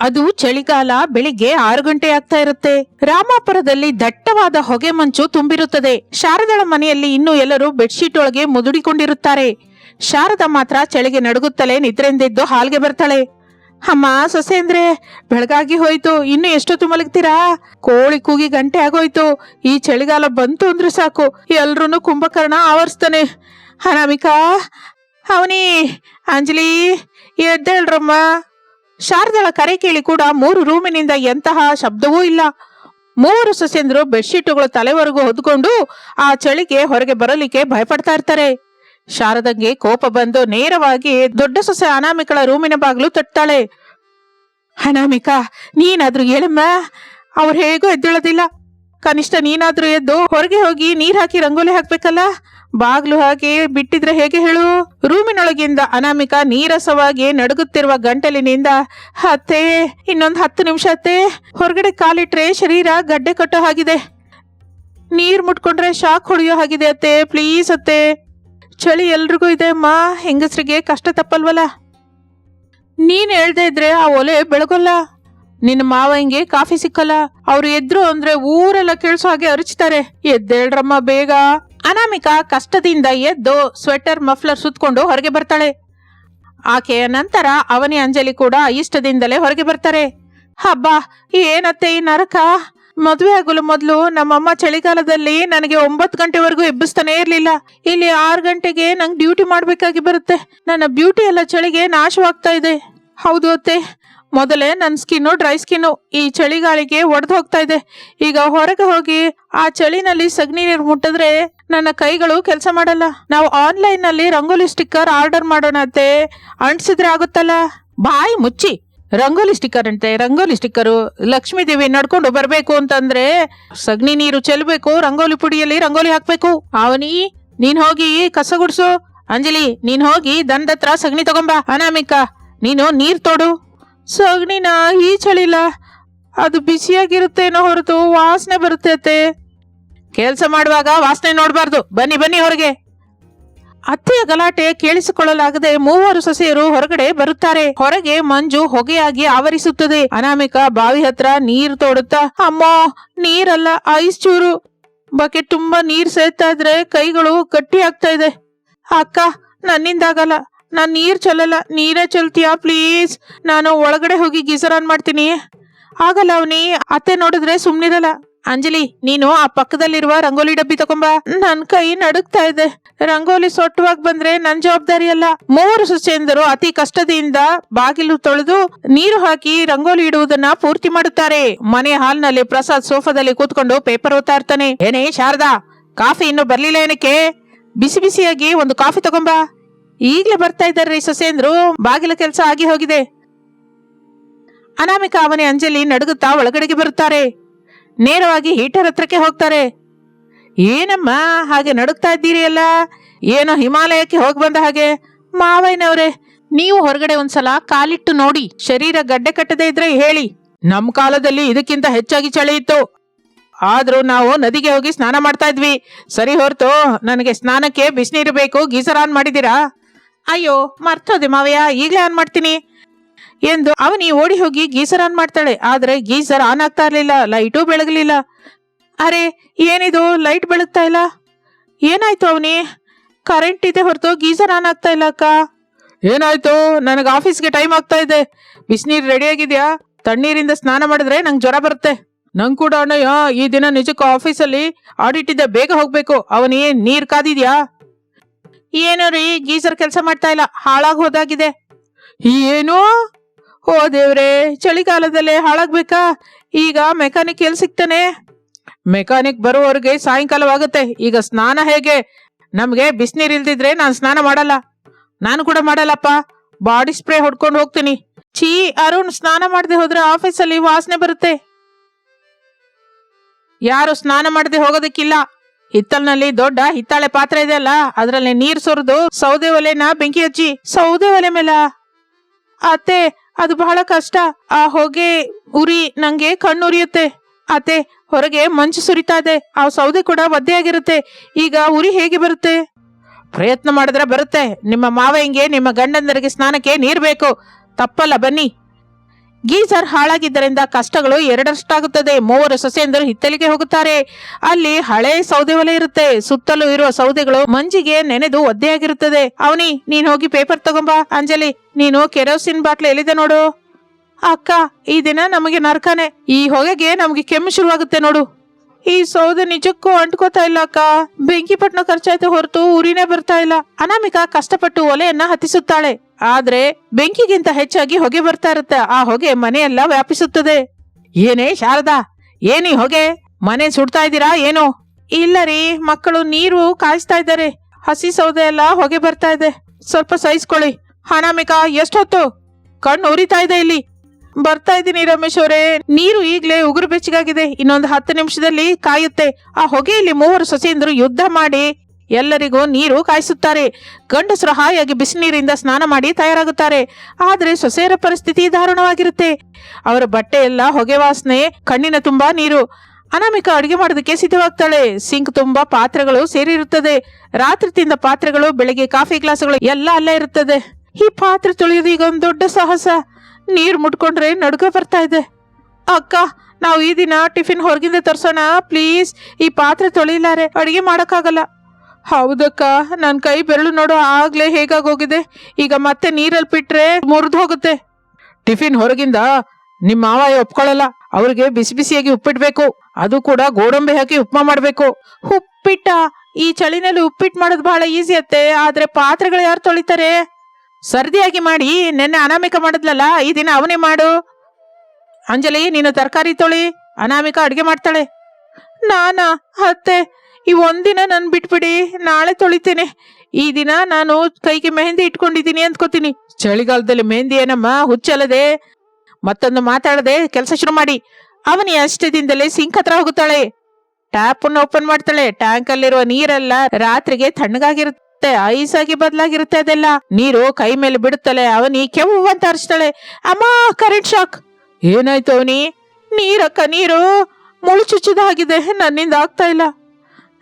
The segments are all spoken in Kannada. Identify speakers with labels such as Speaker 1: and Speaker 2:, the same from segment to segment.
Speaker 1: ಅದು ಚಳಿಗಾಲ ಬೆಳಿಗ್ಗೆ ಆರು ಗಂಟೆ ಆಗ್ತಾ ಇರುತ್ತೆ. ರಾಮಾಪುರದಲ್ಲಿ ದಟ್ಟವಾದ ಹೊಗೆ ಮಂಚು ತುಂಬಿರುತ್ತದೆ. ಶಾರದಳ ಮನೆಯಲ್ಲಿ ಇನ್ನೂ ಎಲ್ಲರೂ ಬೆಡ್ಶೀಟ್ ಒಳಗೆ ಮುದುಡಿಕೊಂಡಿರುತ್ತಾರೆ. ಶಾರದ ಮಾತ್ರ ಚಳಿಗೆ ನಡುಗುತ್ತಲೇ ನಿದ್ರೆಂದೆದ್ದು ಹಾಲ್ಗೆ ಬರ್ತಾಳೆ. ಅಮ್ಮ, ಸೊಸೆಂದ್ರೆ, ಬೆಳಗಾಗಿ ಹೋಯ್ತು. ಇನ್ನು ಎಷ್ಟೊತ್ತು ಮಲಗ್ತೀರಾ? ಕೋಳಿ ಕೂಗಿ ಗಂಟೆ ಆಗೋಯ್ತು. ಈ ಚಳಿಗಾಲ ಬಂತು ಅಂದ್ರೆ ಸಾಕು. ಎಲ್ರೂ ಕುಂಭಕರ್ಣ ಆವರಿಸ್ತಾನೆ. ಅನಾಮಿಕಾ, ಅವನಿ, ಅಂಜಲಿ, ಎದ್ದೇಳ್ರಮ್ಮ. ಶಾರದಳ ಕರೆ ಕೇಳಿ ಕೂಡ ಮೂರು ರೂಮಿನಿಂದ ಎಂತಹ ಶಬ್ದವೂ ಇಲ್ಲ. ಮೂವರು ಸಸ್ಯಂದ್ರು ಬೆಡ್ಶೀಟುಗಳು ತಲೆವರೆಗೂ ಹೊದ್ಕೊಂಡು ಆ ಚಳಿಗೆ ಹೊರಗೆ ಬರಲಿಕ್ಕೆ ಭಯಪಡ್ತಾ ಇರ್ತಾರೆ. ಶಾರದಂಗೆ ಕೋಪ ಬಂದು ನೇರವಾಗಿ ದೊಡ್ಡ ಸೊಸೆ ಅನಾಮಿಕಳ ರೂಮಿನ ಬಾಗಿಲು ತಟ್ತಾಳೆ. ಅನಾಮಿಕಾ, ನೀನಾದ್ರೂ ಹೇಳಮ್ಮ. ಅವ್ರು ಹೇಗೂ ಎದ್ದೇಳೋದಿಲ್ಲ. ಕನಿಷ್ಠ ನೀನಾದ್ರೂ ಎದ್ದು ಹೊರಗೆ ಹೋಗಿ ನೀರ್ ಹಾಕಿ ರಂಗೋಲಿ ಹಾಕ್ಬೇಕಲ್ಲ? ಬಾಗ್ಲು ಹಾಕಿ ಬಿಟ್ಟಿದ್ರೆ ಹೇಗೆ ಹೇಳು? ರೂಮಿನೊಳಗಿಂದ ಅನಾಮಿಕ ನೀರಸವಾಗಿ ನಡುಗುತ್ತಿರುವ ಗಂಟಲಿನಿಂದ, ಅತ್ತೆ, ಇನ್ನೊಂದು ಹತ್ತು ನಿಮಿಷ ಅತ್ತೆ. ಹೊರಗಡೆ ಕಾಲಿಟ್ರೆ ಶರೀರ ಗಡ್ಡೆ ಕಟ್ಟೋ ಹಾಗಿದೆ. ನೀರ್ ಮುಟ್ಕೊಂಡ್ರೆ ಶಾಕ್ ಹೊಡೆಯೋ ಹಾಗಿದೆ ಅತ್ತೆ, ಪ್ಲೀಸ್ ಅತ್ತೆ. ಚಳಿ ಎಲ್ರಿಗೂ ಇದೆ ಅಮ್ಮ, ಹೆಂಗಸ್ರಿಗೆ ಕಷ್ಟ ತಪ್ಪಲ್ವಲ್ಲ? ನೀನ್ ಹೇಳ್ದೆ ಇದ್ರೆ ಆ ಒಲೆ ಬೆಳಗೋಲ್ಲ. ನಿನ್ನ ಮಾವಂಗೆ ಕಾಫಿ ಸಿಕ್ಕಲ್ಲ. ಅವ್ರು ಎದ್ರು ಅಂದ್ರೆ ಊರೆಲ್ಲ ಕೇಳಿಸೋ ಹಾಗೆ ಅರಚ್ತಾರೆ. ಎದ್ದೇಳ್ರಮ್ಮ ಬೇಗ. ಅನಾಮಿಕಾ ಕಷ್ಟದಿಂದ ಎದ್ದು ಸ್ವೆಟರ್ ಮಫ್ಲರ್ ಸುತ್ತಕೊಂಡು ಹೊರಗೆ ಬರ್ತಾಳೆ. ಆಕೆಯ ನಂತರ ಅವನಿ ಅಂಜಲಿ ಕೂಡ ಇಷ್ಟದಿಂದಲೇ ಹೊರಗೆ ಬರ್ತಾರೆ. ಹಬ್ಬ ಏನತ್ತೆ ಈ ನರಕ? ಮದುವೆ ಆಗಲು ಮೊದಲು ನಮ್ಮಮ್ಮ ಚಳಿಗಾಲದಲ್ಲಿ ನನಗೆ ಒಂಬತ್ತು ಗಂಟೆವರೆಗೂ ಎಬ್ಬಿಸ್ತಾನೆ ಇರಲಿಲ್ಲ. ಇಲ್ಲಿ ಆರು ಗಂಟೆಗೆ ನಂಗೆ ಡ್ಯೂಟಿ ಮಾಡಬೇಕಾಗಿ ಬರುತ್ತೆ. ನನ್ನ ಬ್ಯೂಟಿ ಎಲ್ಲ ಚಳಿಗೆ ನಾಶವಾಗ್ತಾ ಇದೆ. ಹೌದು ಅತ್ತೆ. ಮೊದಲೇ ನನ್ನ ಸ್ಕಿನ್ನು ಡ್ರೈ ಸ್ಕಿನ್ನು ಈ ಚಳಿಗಾಳಿಗೆ ಒಡೆದು ಹೋಗ್ತಾ ಇದೆ. ಈಗ ಹೊರಗೆ ಹೋಗಿ ಆ ಚಳಿನಲ್ಲಿ ಸಗಣಿ ನೀರು ಮುಟ್ಟಿದ್ರೆ ನನ್ನ ಕೈಗಳು ಕೆಲಸ ಮಾಡಲ್ಲ. ನಾವು ಆನ್ಲೈನ್ನಲ್ಲಿ ರಂಗೋಲಿ ಸ್ಟಿಕ್ಕರ್ ಆರ್ಡರ್ ಮಾಡೋಣ ಅತ್ತೆ ಅಂಟಿಸಿದ್ರೆ ಆಗುತ್ತಲ್ಲ? ಬಾಯಿ ಮುಚ್ಚಿ. ರಂಗೋಲಿ ಸ್ಟಿಕ್ಕರ್ ಅಂತೆ. ರಂಗೋಲಿ ಸ್ಟಿಕ್ಕರು ಲಕ್ಷ್ಮೀ ದೇವಿ ನಡ್ಕೊಂಡು ಬರ್ಬೇಕು ಅಂತಂದ್ರೆ ಸಗಣಿ ನೀರು ಚೆಲ್ಬೇಕು ರಂಗೋಲಿ ಪುಡಿಯಲ್ಲಿ ರಂಗೋಲಿ ಹಾಕ್ಬೇಕು. ಅವನಿ, ನೀನ್ ಹೋಗಿ ಕಸ ಗುಡ್ಸು. ಅಂಜಲಿ, ನೀನ್ ಹೋಗಿ ದಂದತ್ರ ಸಗಣಿ ತಗೊಂಬ. ಅನಾಮಿಕಾ, ನೀನು ನೀರ್ ತೋಡು. ಸಗಣಿನ ಈ ಚಳಿಲ್ಲ ಅದು ಬಿಸಿಯಾಗಿರುತ್ತೇನೋ ಹೊರತು ವಾಸನೆ ಬರುತ್ತೆ ಕೆಲಸ ಮಾಡುವಾಗ ವಾಸನೆ ನೋಡಬಾರ್ದು. ಬನ್ನಿ ಬನ್ನಿ ಹೊರಗೆ. ಅತ್ತೆಯ ಗಲಾಟೆ ಕೇಳಿಸಿಕೊಳ್ಳಲಾಗದೆ ಮೂವರು ಸೊಸೆಯರು ಹೊರಗಡೆ ಬರುತ್ತಾರೆ. ಹೊರಗೆ ಮಂಜು ಹೊಗೆಯಾಗಿ ಆವರಿಸುತ್ತದೆ. ಅನಾಮಿಕ ಬಾವಿ ಹತ್ರ ನೀರು ತೋಡುತ್ತಾ, ಅಮ್ಮ, ನೀರಲ್ಲ, ಐಸ್ ಚೂರು. ಬಕೆಟ್ ತುಂಬಾ ನೀರ್ ಸೇರ್ತಾ ಇದ್ರೆ ಕೈಗಳು ಗಟ್ಟಿ ಆಗ್ತಾ ಇದೆ. ಅಕ್ಕ, ನನ್ನಿಂದಾಗಲ್ಲ. ನಾನು ನೀರ್ ಚೆಲ್ಲಲ್ಲ. ನೀರೇ ಚೆಲ್ತೀಯಾ, ಪ್ಲೀಸ್? ನಾನು ಒಳಗಡೆ ಹೋಗಿ ಗೀಸರ್ ಮಾಡ್ತೀನಿ. ಆಗಲ್ಲ ಅವನಿ, ಅತ್ತೆ ನೋಡಿದ್ರೆ ಸುಮ್ನಿರಲ್ಲ. ಅಂಜಲಿ, ನೀನು ಆ ಪಕ್ಕದಲ್ಲಿರುವ ರಂಗೋಲಿ ಡಬ್ಬಿ ತಗೊಂಬಾ. ನನ್ ಕೈ ನಡುಗ್ತಾ ಇದೆ. ರಂಗೋಲಿ ಸೊಟ್ಟವಾಗಿ ಬಂದ್ರೆ ನನ್ ಜವಾಬ್ದಾರಿ ಅಲ್ಲ. ಮೂವರು ಸುಸೇಂದರು ಅತಿ ಕಷ್ಟದಿಂದ ಬಾಗಿಲು ತೊಳೆದು ನೀರು ಹಾಕಿ ರಂಗೋಲಿ ಇಡುವುದನ್ನ ಪೂರ್ತಿ ಮಾಡುತ್ತಾರೆ. ಮನೆ ಹಾಲ್ನಲ್ಲಿ ಪ್ರಸಾದ್ ಸೋಫಾದಲ್ಲಿ ಕೂತ್ಕೊಂಡು ಪೇಪರ್ ಓದ್ತಾ ಇರ್ತಾನೆ. ಏನೇ, ಶಾರದಾ, ಕಾಫಿ ಇನ್ನು ಬರ್ಲಿಲ್ಲ ಏನಕ್ಕೆ? ಬಿಸಿ ಬಿಸಿಯಾಗಿ ಒಂದು ಕಾಫಿ ತಗೊಂಬ. ಈಗ್ಲೇ ಬರ್ತಾ ಇದ್ದಾರೆ ಸೊಸೇಂದ್ರು ಬಾಗಿಲ ಕೆಲಸ ಆಗಿ ಹೋಗಿದೆ. ಅನಾಮಿಕ ಅವನೇ ಅಂಜಲಿ ನಡುಗುತ್ತಾ ಒಳಗಡೆಗೆ ಬರುತ್ತಾರೆ. ನೇರವಾಗಿ ಹೀಟರ್ ಹತ್ರಕ್ಕೆ ಹೋಗ್ತಾರೆ. ಏನಮ್ಮ ಹಾಗೆ ನಡುಕ್ತಾ ಇದ್ದೀರಿ ಅಲ್ಲ ಏನೋ ಹಿಮಾಲಯಕ್ಕೆ ಹೋಗಿ ಬಂದ ಹಾಗೆ. ಮಾವಯ್ಯನವ್ರೆ, ನೀವು ಹೊರಗಡೆ ಒಂದ್ಸಲ ಕಾಲಿಟ್ಟು ನೋಡಿ. ಶರೀರ ಗಡ್ಡೆ ಕಟ್ಟದೇ ಇದ್ರೆ ಹೇಳಿ. ನಮ್ಮ ಕಾಲದಲ್ಲಿ ಇದಕ್ಕಿಂತ ಹೆಚ್ಚಾಗಿ ಚಳಿ ಇತ್ತು. ಆದ್ರೂ ನಾವು ನದಿಗೆ ಹೋಗಿ ಸ್ನಾನ ಮಾಡ್ತಾ ಇದ್ವಿ. ಸರಿ ಹೊರತು, ನನಗೆ ಸ್ನಾನಕ್ಕೆ ಬಿಸಿನೀರು ಬೇಕು, ಗೀಸರ್ ಆನ್ ಮಾಡಿದ್ದೀರಾ? ಅಯ್ಯೋ, ಮರ್ತೋದೆ ಮಾವಯ್ಯ, ಈಗಲೇ ಆನ್ ಮಾಡ್ತೀನಿ. ಎಂದು ಅವನಿ ಓಡಿ ಹೋಗಿ ಗೀಸರ್ ಆನ್ ಮಾಡ್ತಾಳೆ. ಆದ್ರೆ ಗೀಸರ್ ಆನ್ ಆಗ್ತಾ ಇರ್ಲಿಲ್ಲ, ಲೈಟು ಬೆಳಗಲಿಲ್ಲ. ಅರೆ, ಏನಿದು? ಲೈಟ್ ಬೆಳಗ್ತಾ ಇಲ್ಲ? ಏನಾಯ್ತು ಅವನಿ? ಕರೆಂಟ್ ಇದೆ ಹೊರತು ಗೀಸರ್ ಆನ್ ಆಗ್ತಾ ಇಲ್ಲ ಅಕ್ಕ. ಏನಾಯ್ತು? ನನಗೆ ಆಫೀಸ್ಗೆ ಟೈಮ್ ಆಗ್ತಾ ಇದೆ. ಬಿಸಿನೀರು ರೆಡಿ ಆಗಿದ್ಯಾ? ತಣ್ಣೀರಿಂದ ಸ್ನಾನ ಮಾಡಿದ್ರೆ ನಂಗೆ ಜ್ವರ ಬರುತ್ತೆ. ನಂಗೆ ಕೂಡ ಅಣ್ಣಯ್ಯ, ಈ ದಿನ ನಿಜಕ್ಕೂ ಆಫೀಸಲ್ಲಿ ಆಡಿಟ್ ಇದೆ ಬೇಗ ಹೋಗ್ಬೇಕು. ಅವನೇ, ನೀರ್ ಕಾದಿದ್ಯಾ? ಏನು ರೀ, ಗೀಸರ್ ಕೆಲಸ ಮಾಡ್ತಾ ಇಲ್ಲ, ಹಾಳಾಗ್ ಹೋದಾಗಿದೆ. ಏನು? ಓ ದೇವ್ರೆ, ಚಳಿಗಾಲದಲ್ಲೇ ಹಾಳಾಗ್ಬೇಕಾ? ಈಗ ಮೆಕ್ಯಾನಿಕ್ ಎಲ್ಲಿ ಸಿಗ್ತಾನೆ? ಮೆಕ್ಯಾನಿಕ್ ಬರುವವರೆಗೆ ಸಾಯಂಕಾಲವಾಗುತ್ತೆ. ಈಗ ಸ್ನಾನ ಹೇಗೆ? ನಮ್ಗೆ ಬಿಸಿನೀರ್ ಇಲ್ದಿದ್ರೆ ನಾನು ಸ್ನಾನ ಮಾಡಲ್ಲ. ನಾನು ಕೂಡ ಮಾಡಲ್ಲಪ್ಪ. ಬಾಡಿ ಸ್ಪ್ರೇ ಹೊಡ್ಕೊಂಡು ಹೋಗ್ತೀನಿ. ಛೀ, ಅರುಣ್ ಸ್ನಾನ ಮಾಡದೆ ಹೋದ್ರೆ ಆಫೀಸಲ್ಲಿ ವಾಸನೆ ಬರುತ್ತೆ. ಯಾರು ಸ್ನಾನ ಮಾಡದೆ ಹೋಗೋದಕ್ಕಿಲ್ಲ. ಹಿತ್ತಲ್ನಲ್ಲಿ ದೊಡ್ಡ ಹಿತ್ತಾಳೆ ಪಾತ್ರೆ ಇದೆ ಅಲ್ಲ? ಅದರಲ್ಲಿ ನೀರ್ ಸುರಿದು ಸೌದೆ ಒಲೆನ ಬೆಂಕಿ ಹಚ್ಚಿ ಸೌದೆ ಒಲೆ ಮೇಲ. ಅತ್ತೆ ಅದು ಬಹಳ ಕಷ್ಟ. ಆ ಹೊಗೆ ಉರಿ ನಂಗೆ ಕಣ್ಣುರಿಯುತ್ತೆ. ಅತ್ತೆ, ಹೊರಗೆ ಮಂಚು ಸುರಿತಾ ಇದೆ. ಆ ಸೌದೆ ಕೂಡ ಒದ್ದೆ ಆಗಿರುತ್ತೆ ಈಗ ಉರಿ ಹೇಗೆ ಬರುತ್ತೆ? ಪ್ರಯತ್ನ ಮಾಡಿದ್ರೆ ಬರುತ್ತೆ. ನಿಮ್ಮ ಮಾವಯ್ಯಂಗೆ ನಿಮ್ಮ ಗಂಡಂದರಿಗೆ ಸ್ನಾನಕ್ಕೆ ನೀರ್ ಬೇಕು. ತಪ್ಪಲ್ಲ ಬನ್ನಿ. ಗೀಸರ್ ಹಾಳಾಗಿದ್ದರಿಂದ ಕಷ್ಟಗಳು ಎರಡರಷ್ಟಾಗುತ್ತದೆ. ಮೂವರು ಸೊಸೆಯಂದರು ಹಿತ್ತಲಿಗೆ ಹೋಗುತ್ತಾರೆ. ಅಲ್ಲಿ ಹಳೆ ಸೌದೆ ಒಲೆ ಇರುತ್ತೆ. ಸುತ್ತಲೂ ಇರುವ ಸೌದೆಗಳು ಮಂಜಿಗೆ ನೆನೆದು ಒದ್ದೆಯಾಗಿರುತ್ತದೆ. ಅವನಿ, ನೀನ್ ಹೋಗಿ ಪೇಪರ್ ತಗೊಂಬಾ. ಅಂಜಲಿ, ನೀನು ಕೆರೋಸಿನ್ ಬಾಟ್ಲು ಎಲ್ಲಿದೆ ನೋಡು? ಅಕ್ಕ, ಈ ದಿನ ನಮಗೆ ನರಕನೆ. ಈ ಹೊಗೆಗೆ ನಮಗೆ ಕೆಮ್ಮು ಶುರುವಾಗುತ್ತೆ ನೋಡು. ಈ ಸೌದೆ ನಿಜಕ್ಕೂ ಅಂಟ್ಕೋತಾ ಇಲ್ಲ ಅಕ್ಕ. ಬೆಂಕಿ ಪಟ್ನ ಖರ್ಚಾಯ್ತು ಹೊರತು ಉರಿನೇ ಬರ್ತಾ ಇಲ್ಲ. ಅನಾಮಿಕಾ ಕಷ್ಟಪಟ್ಟು ಒಲೆಯನ್ನ ಹತ್ತಿಸುತ್ತಾಳೆ. ಆದ್ರೆ ಬೆಂಕಿಗಿಂತ ಹೆಚ್ಚಾಗಿ ಹೊಗೆ ಬರ್ತಾ ಇರುತ್ತೆ. ಆ ಹೊಗೆ ಮನೆಯೆಲ್ಲ ವ್ಯಾಪಿಸುತ್ತದೆ. ಏನೇ ಶಾರದಾ, ಏನಿ ಹೊಗೆ? ಮನೆ ಸುಡ್ತಾ ಇದ್ದೀರಾ, ಏನು? ಇಲ್ಲ ರೀ, ಮಕ್ಕಳು ನೀರು ಕಾಯಿಸ್ತಾ ಇದ್ದಾರೆ. ಹಸಿ ಸೌದೆ ಎಲ್ಲ ಹೊಗೆ ಬರ್ತಾ ಇದೆ. ಸ್ವಲ್ಪ ಸಹಿಸ್ಕೊಳ್ಳಿ. ಅನಾಮಿಕಾ ಎಷ್ಟೊತ್ತು? ಕಣ್ಣು ಉರಿತಾ ಇದೆ ಇಲ್ಲಿ. ಬರ್ತಾ ಇದ್ದೀನಿ ರಮೇಶ್ ಅವರೇ. ನೀರು ಈಗಲೇ ಉಗುರು ಬೆಚ್ಚಗಾಗಿದೆ. ಇನ್ನೊಂದು ಹತ್ತು ನಿಮಿಷದಲ್ಲಿ ಕಾಯುತ್ತೆ. ಆ ಹೊಗೆಯಲ್ಲಿ ಮೂವರು ಸೊಸೆಯಂದರು ಯುದ್ಧ ಮಾಡಿ ಎಲ್ಲರಿಗೂ ನೀರು ಕಾಯಿಸುತ್ತಾರೆ. ಗಂಡಸರು ಹಾಯಾಗಿ ಬಿಸಿನೀರಿಂದ ಸ್ನಾನ ಮಾಡಿ ತಯಾರಾಗುತ್ತಾರೆ. ಆದರೆ ಸೊಸೆಯರ ಪರಿಸ್ಥಿತಿ ದಾರುಣವಾಗಿರುತ್ತೆ. ಅವರ ಬಟ್ಟೆ ಎಲ್ಲ ಹೊಗೆ ವಾಸನೆ, ಕಣ್ಣಿನ ತುಂಬಾ ನೀರು. ಅನಾಮಿಕ ಅಡುಗೆ ಮಾಡೋದಕ್ಕೆ ಸಿದ್ಧವಾಗ್ತಾಳೆ. ಸಿಂಕ್ ತುಂಬಾ ಪಾತ್ರೆಗಳು ಸೇರಿರುತ್ತದೆ. ರಾತ್ರಿ ತಿಂದ ಪಾತ್ರೆಗಳು, ಬೆಳಗ್ಗೆ ಕಾಫಿ ಗ್ಲಾಸ್ಗಳು ಎಲ್ಲ ಅಲ್ಲೇ ಇರುತ್ತದೆ. ಈ ಪಾತ್ರೆ ತೊಳೆಯೋದು ಈಗ ಒಂದು ದೊಡ್ಡ ಸಾಹಸ. ನೀರು ಮುಟ್ಕೊಂಡ್ರೆ ನಡುಕ ಬರ್ತಾ ಇದೆ. ಅಕ್ಕ, ನಾವು ಈ ದಿನ ಟಿಫಿನ್ ಹೊರಗಿಂದ ತರ್ಸೋಣ. ಪ್ಲೀಸ್, ಈ ಪಾತ್ರೆ ತೊಳಿಲಾರೆ ಅಡುಗೆ ಮಾಡೋಕ್ಕಾಗಲ್ಲ. ಹೌದಕ್ಕ ನನ್ನ ಕೈ ಬೆರಳು ನೋಡು, ಆಗ್ಲೇ ಹೇಗಾಗೋಗಿದೆ? ಈಗ ಮತ್ತೆ ನೀರಲ್ಲಿ ಬಿಟ್ರೆ ಮುರಿದು ಹೋಗುತ್ತೆ. ಟಿಫಿನ್ ಹೊರಗಿಂದ ನಿಮ್ಮ ಮಾವ ಒಪ್ಕೊಳ್ಳಲ್ಲ ಅವ್ರಿಗೆ ಬಿಸಿ ಬಿಸಿಯಾಗಿ ಉಪ್ಪಿಟ್ಬೇಕು ಅದು ಕೂಡ ಗೋಡಂಬಿ ಹಾಕಿ ಉಪ್ಮಾ ಮಾಡ್ಬೇಕು. ಉಪ್ಪಿಟ್ಟ, ಈ ಚಳಿನಲ್ಲಿ ಉಪ್ಪಿಟ್ಟು ಮಾಡೋದು ಬಹಳ ಈಸಿ ಅತ್ತೆ, ಆದ್ರೆ ಪಾತ್ರೆಗಳು ಯಾರು ತೊಳಿತಾರೆ? ಸರ್ದಿಯಾಗಿ ಮಾಡಿ ನೆನ್ನೆ ಅನಾಮಿಕ ಮಾಡಿದ್ಲಲ್ಲ, ಈ ದಿನ ಅವನೇ ಮಾಡು. ಅಂಜಲಿ, ನೀನು ತರಕಾರಿ ತೊಳಿ, ಅನಾಮಿಕ ಅಡುಗೆ ಮಾಡ್ತಾಳೆ. ನಾನಾ, ಅತ್ತೆ ಈ ಒಂದಿನ ನನ್ ಬಿಟ್ಬಿಡಿ, ನಾಳೆ ತೊಳಿತೇನೆ. ಈ ದಿನ ನಾನು ಕೈಗೆ ಮೆಹಂದಿ ಇಟ್ಕೊಂಡಿದ್ದೀನಿ ಅಂದ್ಕೋತೀನಿ. ಚಳಿಗಾಲದಲ್ಲಿ ಮೆಹಂದಿ ಏನಮ್ಮ, ಹುಚ್ಚಲ್ಲದೆ? ಮತ್ತೊಂದು ಮಾತಾಡದೆ ಕೆಲಸ ಶುರು ಮಾಡಿ. ಅವನಿ ಅಷ್ಟದಿಂದಲೇ ಸಿಂಕ್ ಹತ್ರ ಹೋಗುತ್ತಾಳೆ. ಟ್ಯಾಪ್ ಅನ್ನು ಓಪನ್ ಮಾಡ್ತಾಳೆ. ಟ್ಯಾಂಕ್ ಅಲ್ಲಿರುವ ನೀರೆಲ್ಲ ರಾತ್ರಿಗೆ ತಣ್ಣಗಾಗಿರುತ್ತೆ ಐಸ್ ಆಗಿ ಬದಲಾಗಿರುತ್ತೆ ಅದೆಲ್ಲ. ನೀರು ಕೈ ಮೇಲೆ ಬಿಡುತ್ತಲೆ ಅವನಿ ಕೆವು ಅಂತ ಹರಿಸ್ತಾಳೆ ಅಮ್ಮ ಕರೆಂಟ್ ಶಾಕ್ ಏನಾಯ್ತು ಅವನಿ? ನೀರಕ್ಕ ನೀರು ಮುಳು ನನ್ನಿಂದ ಆಗ್ತಾ ಇಲ್ಲ.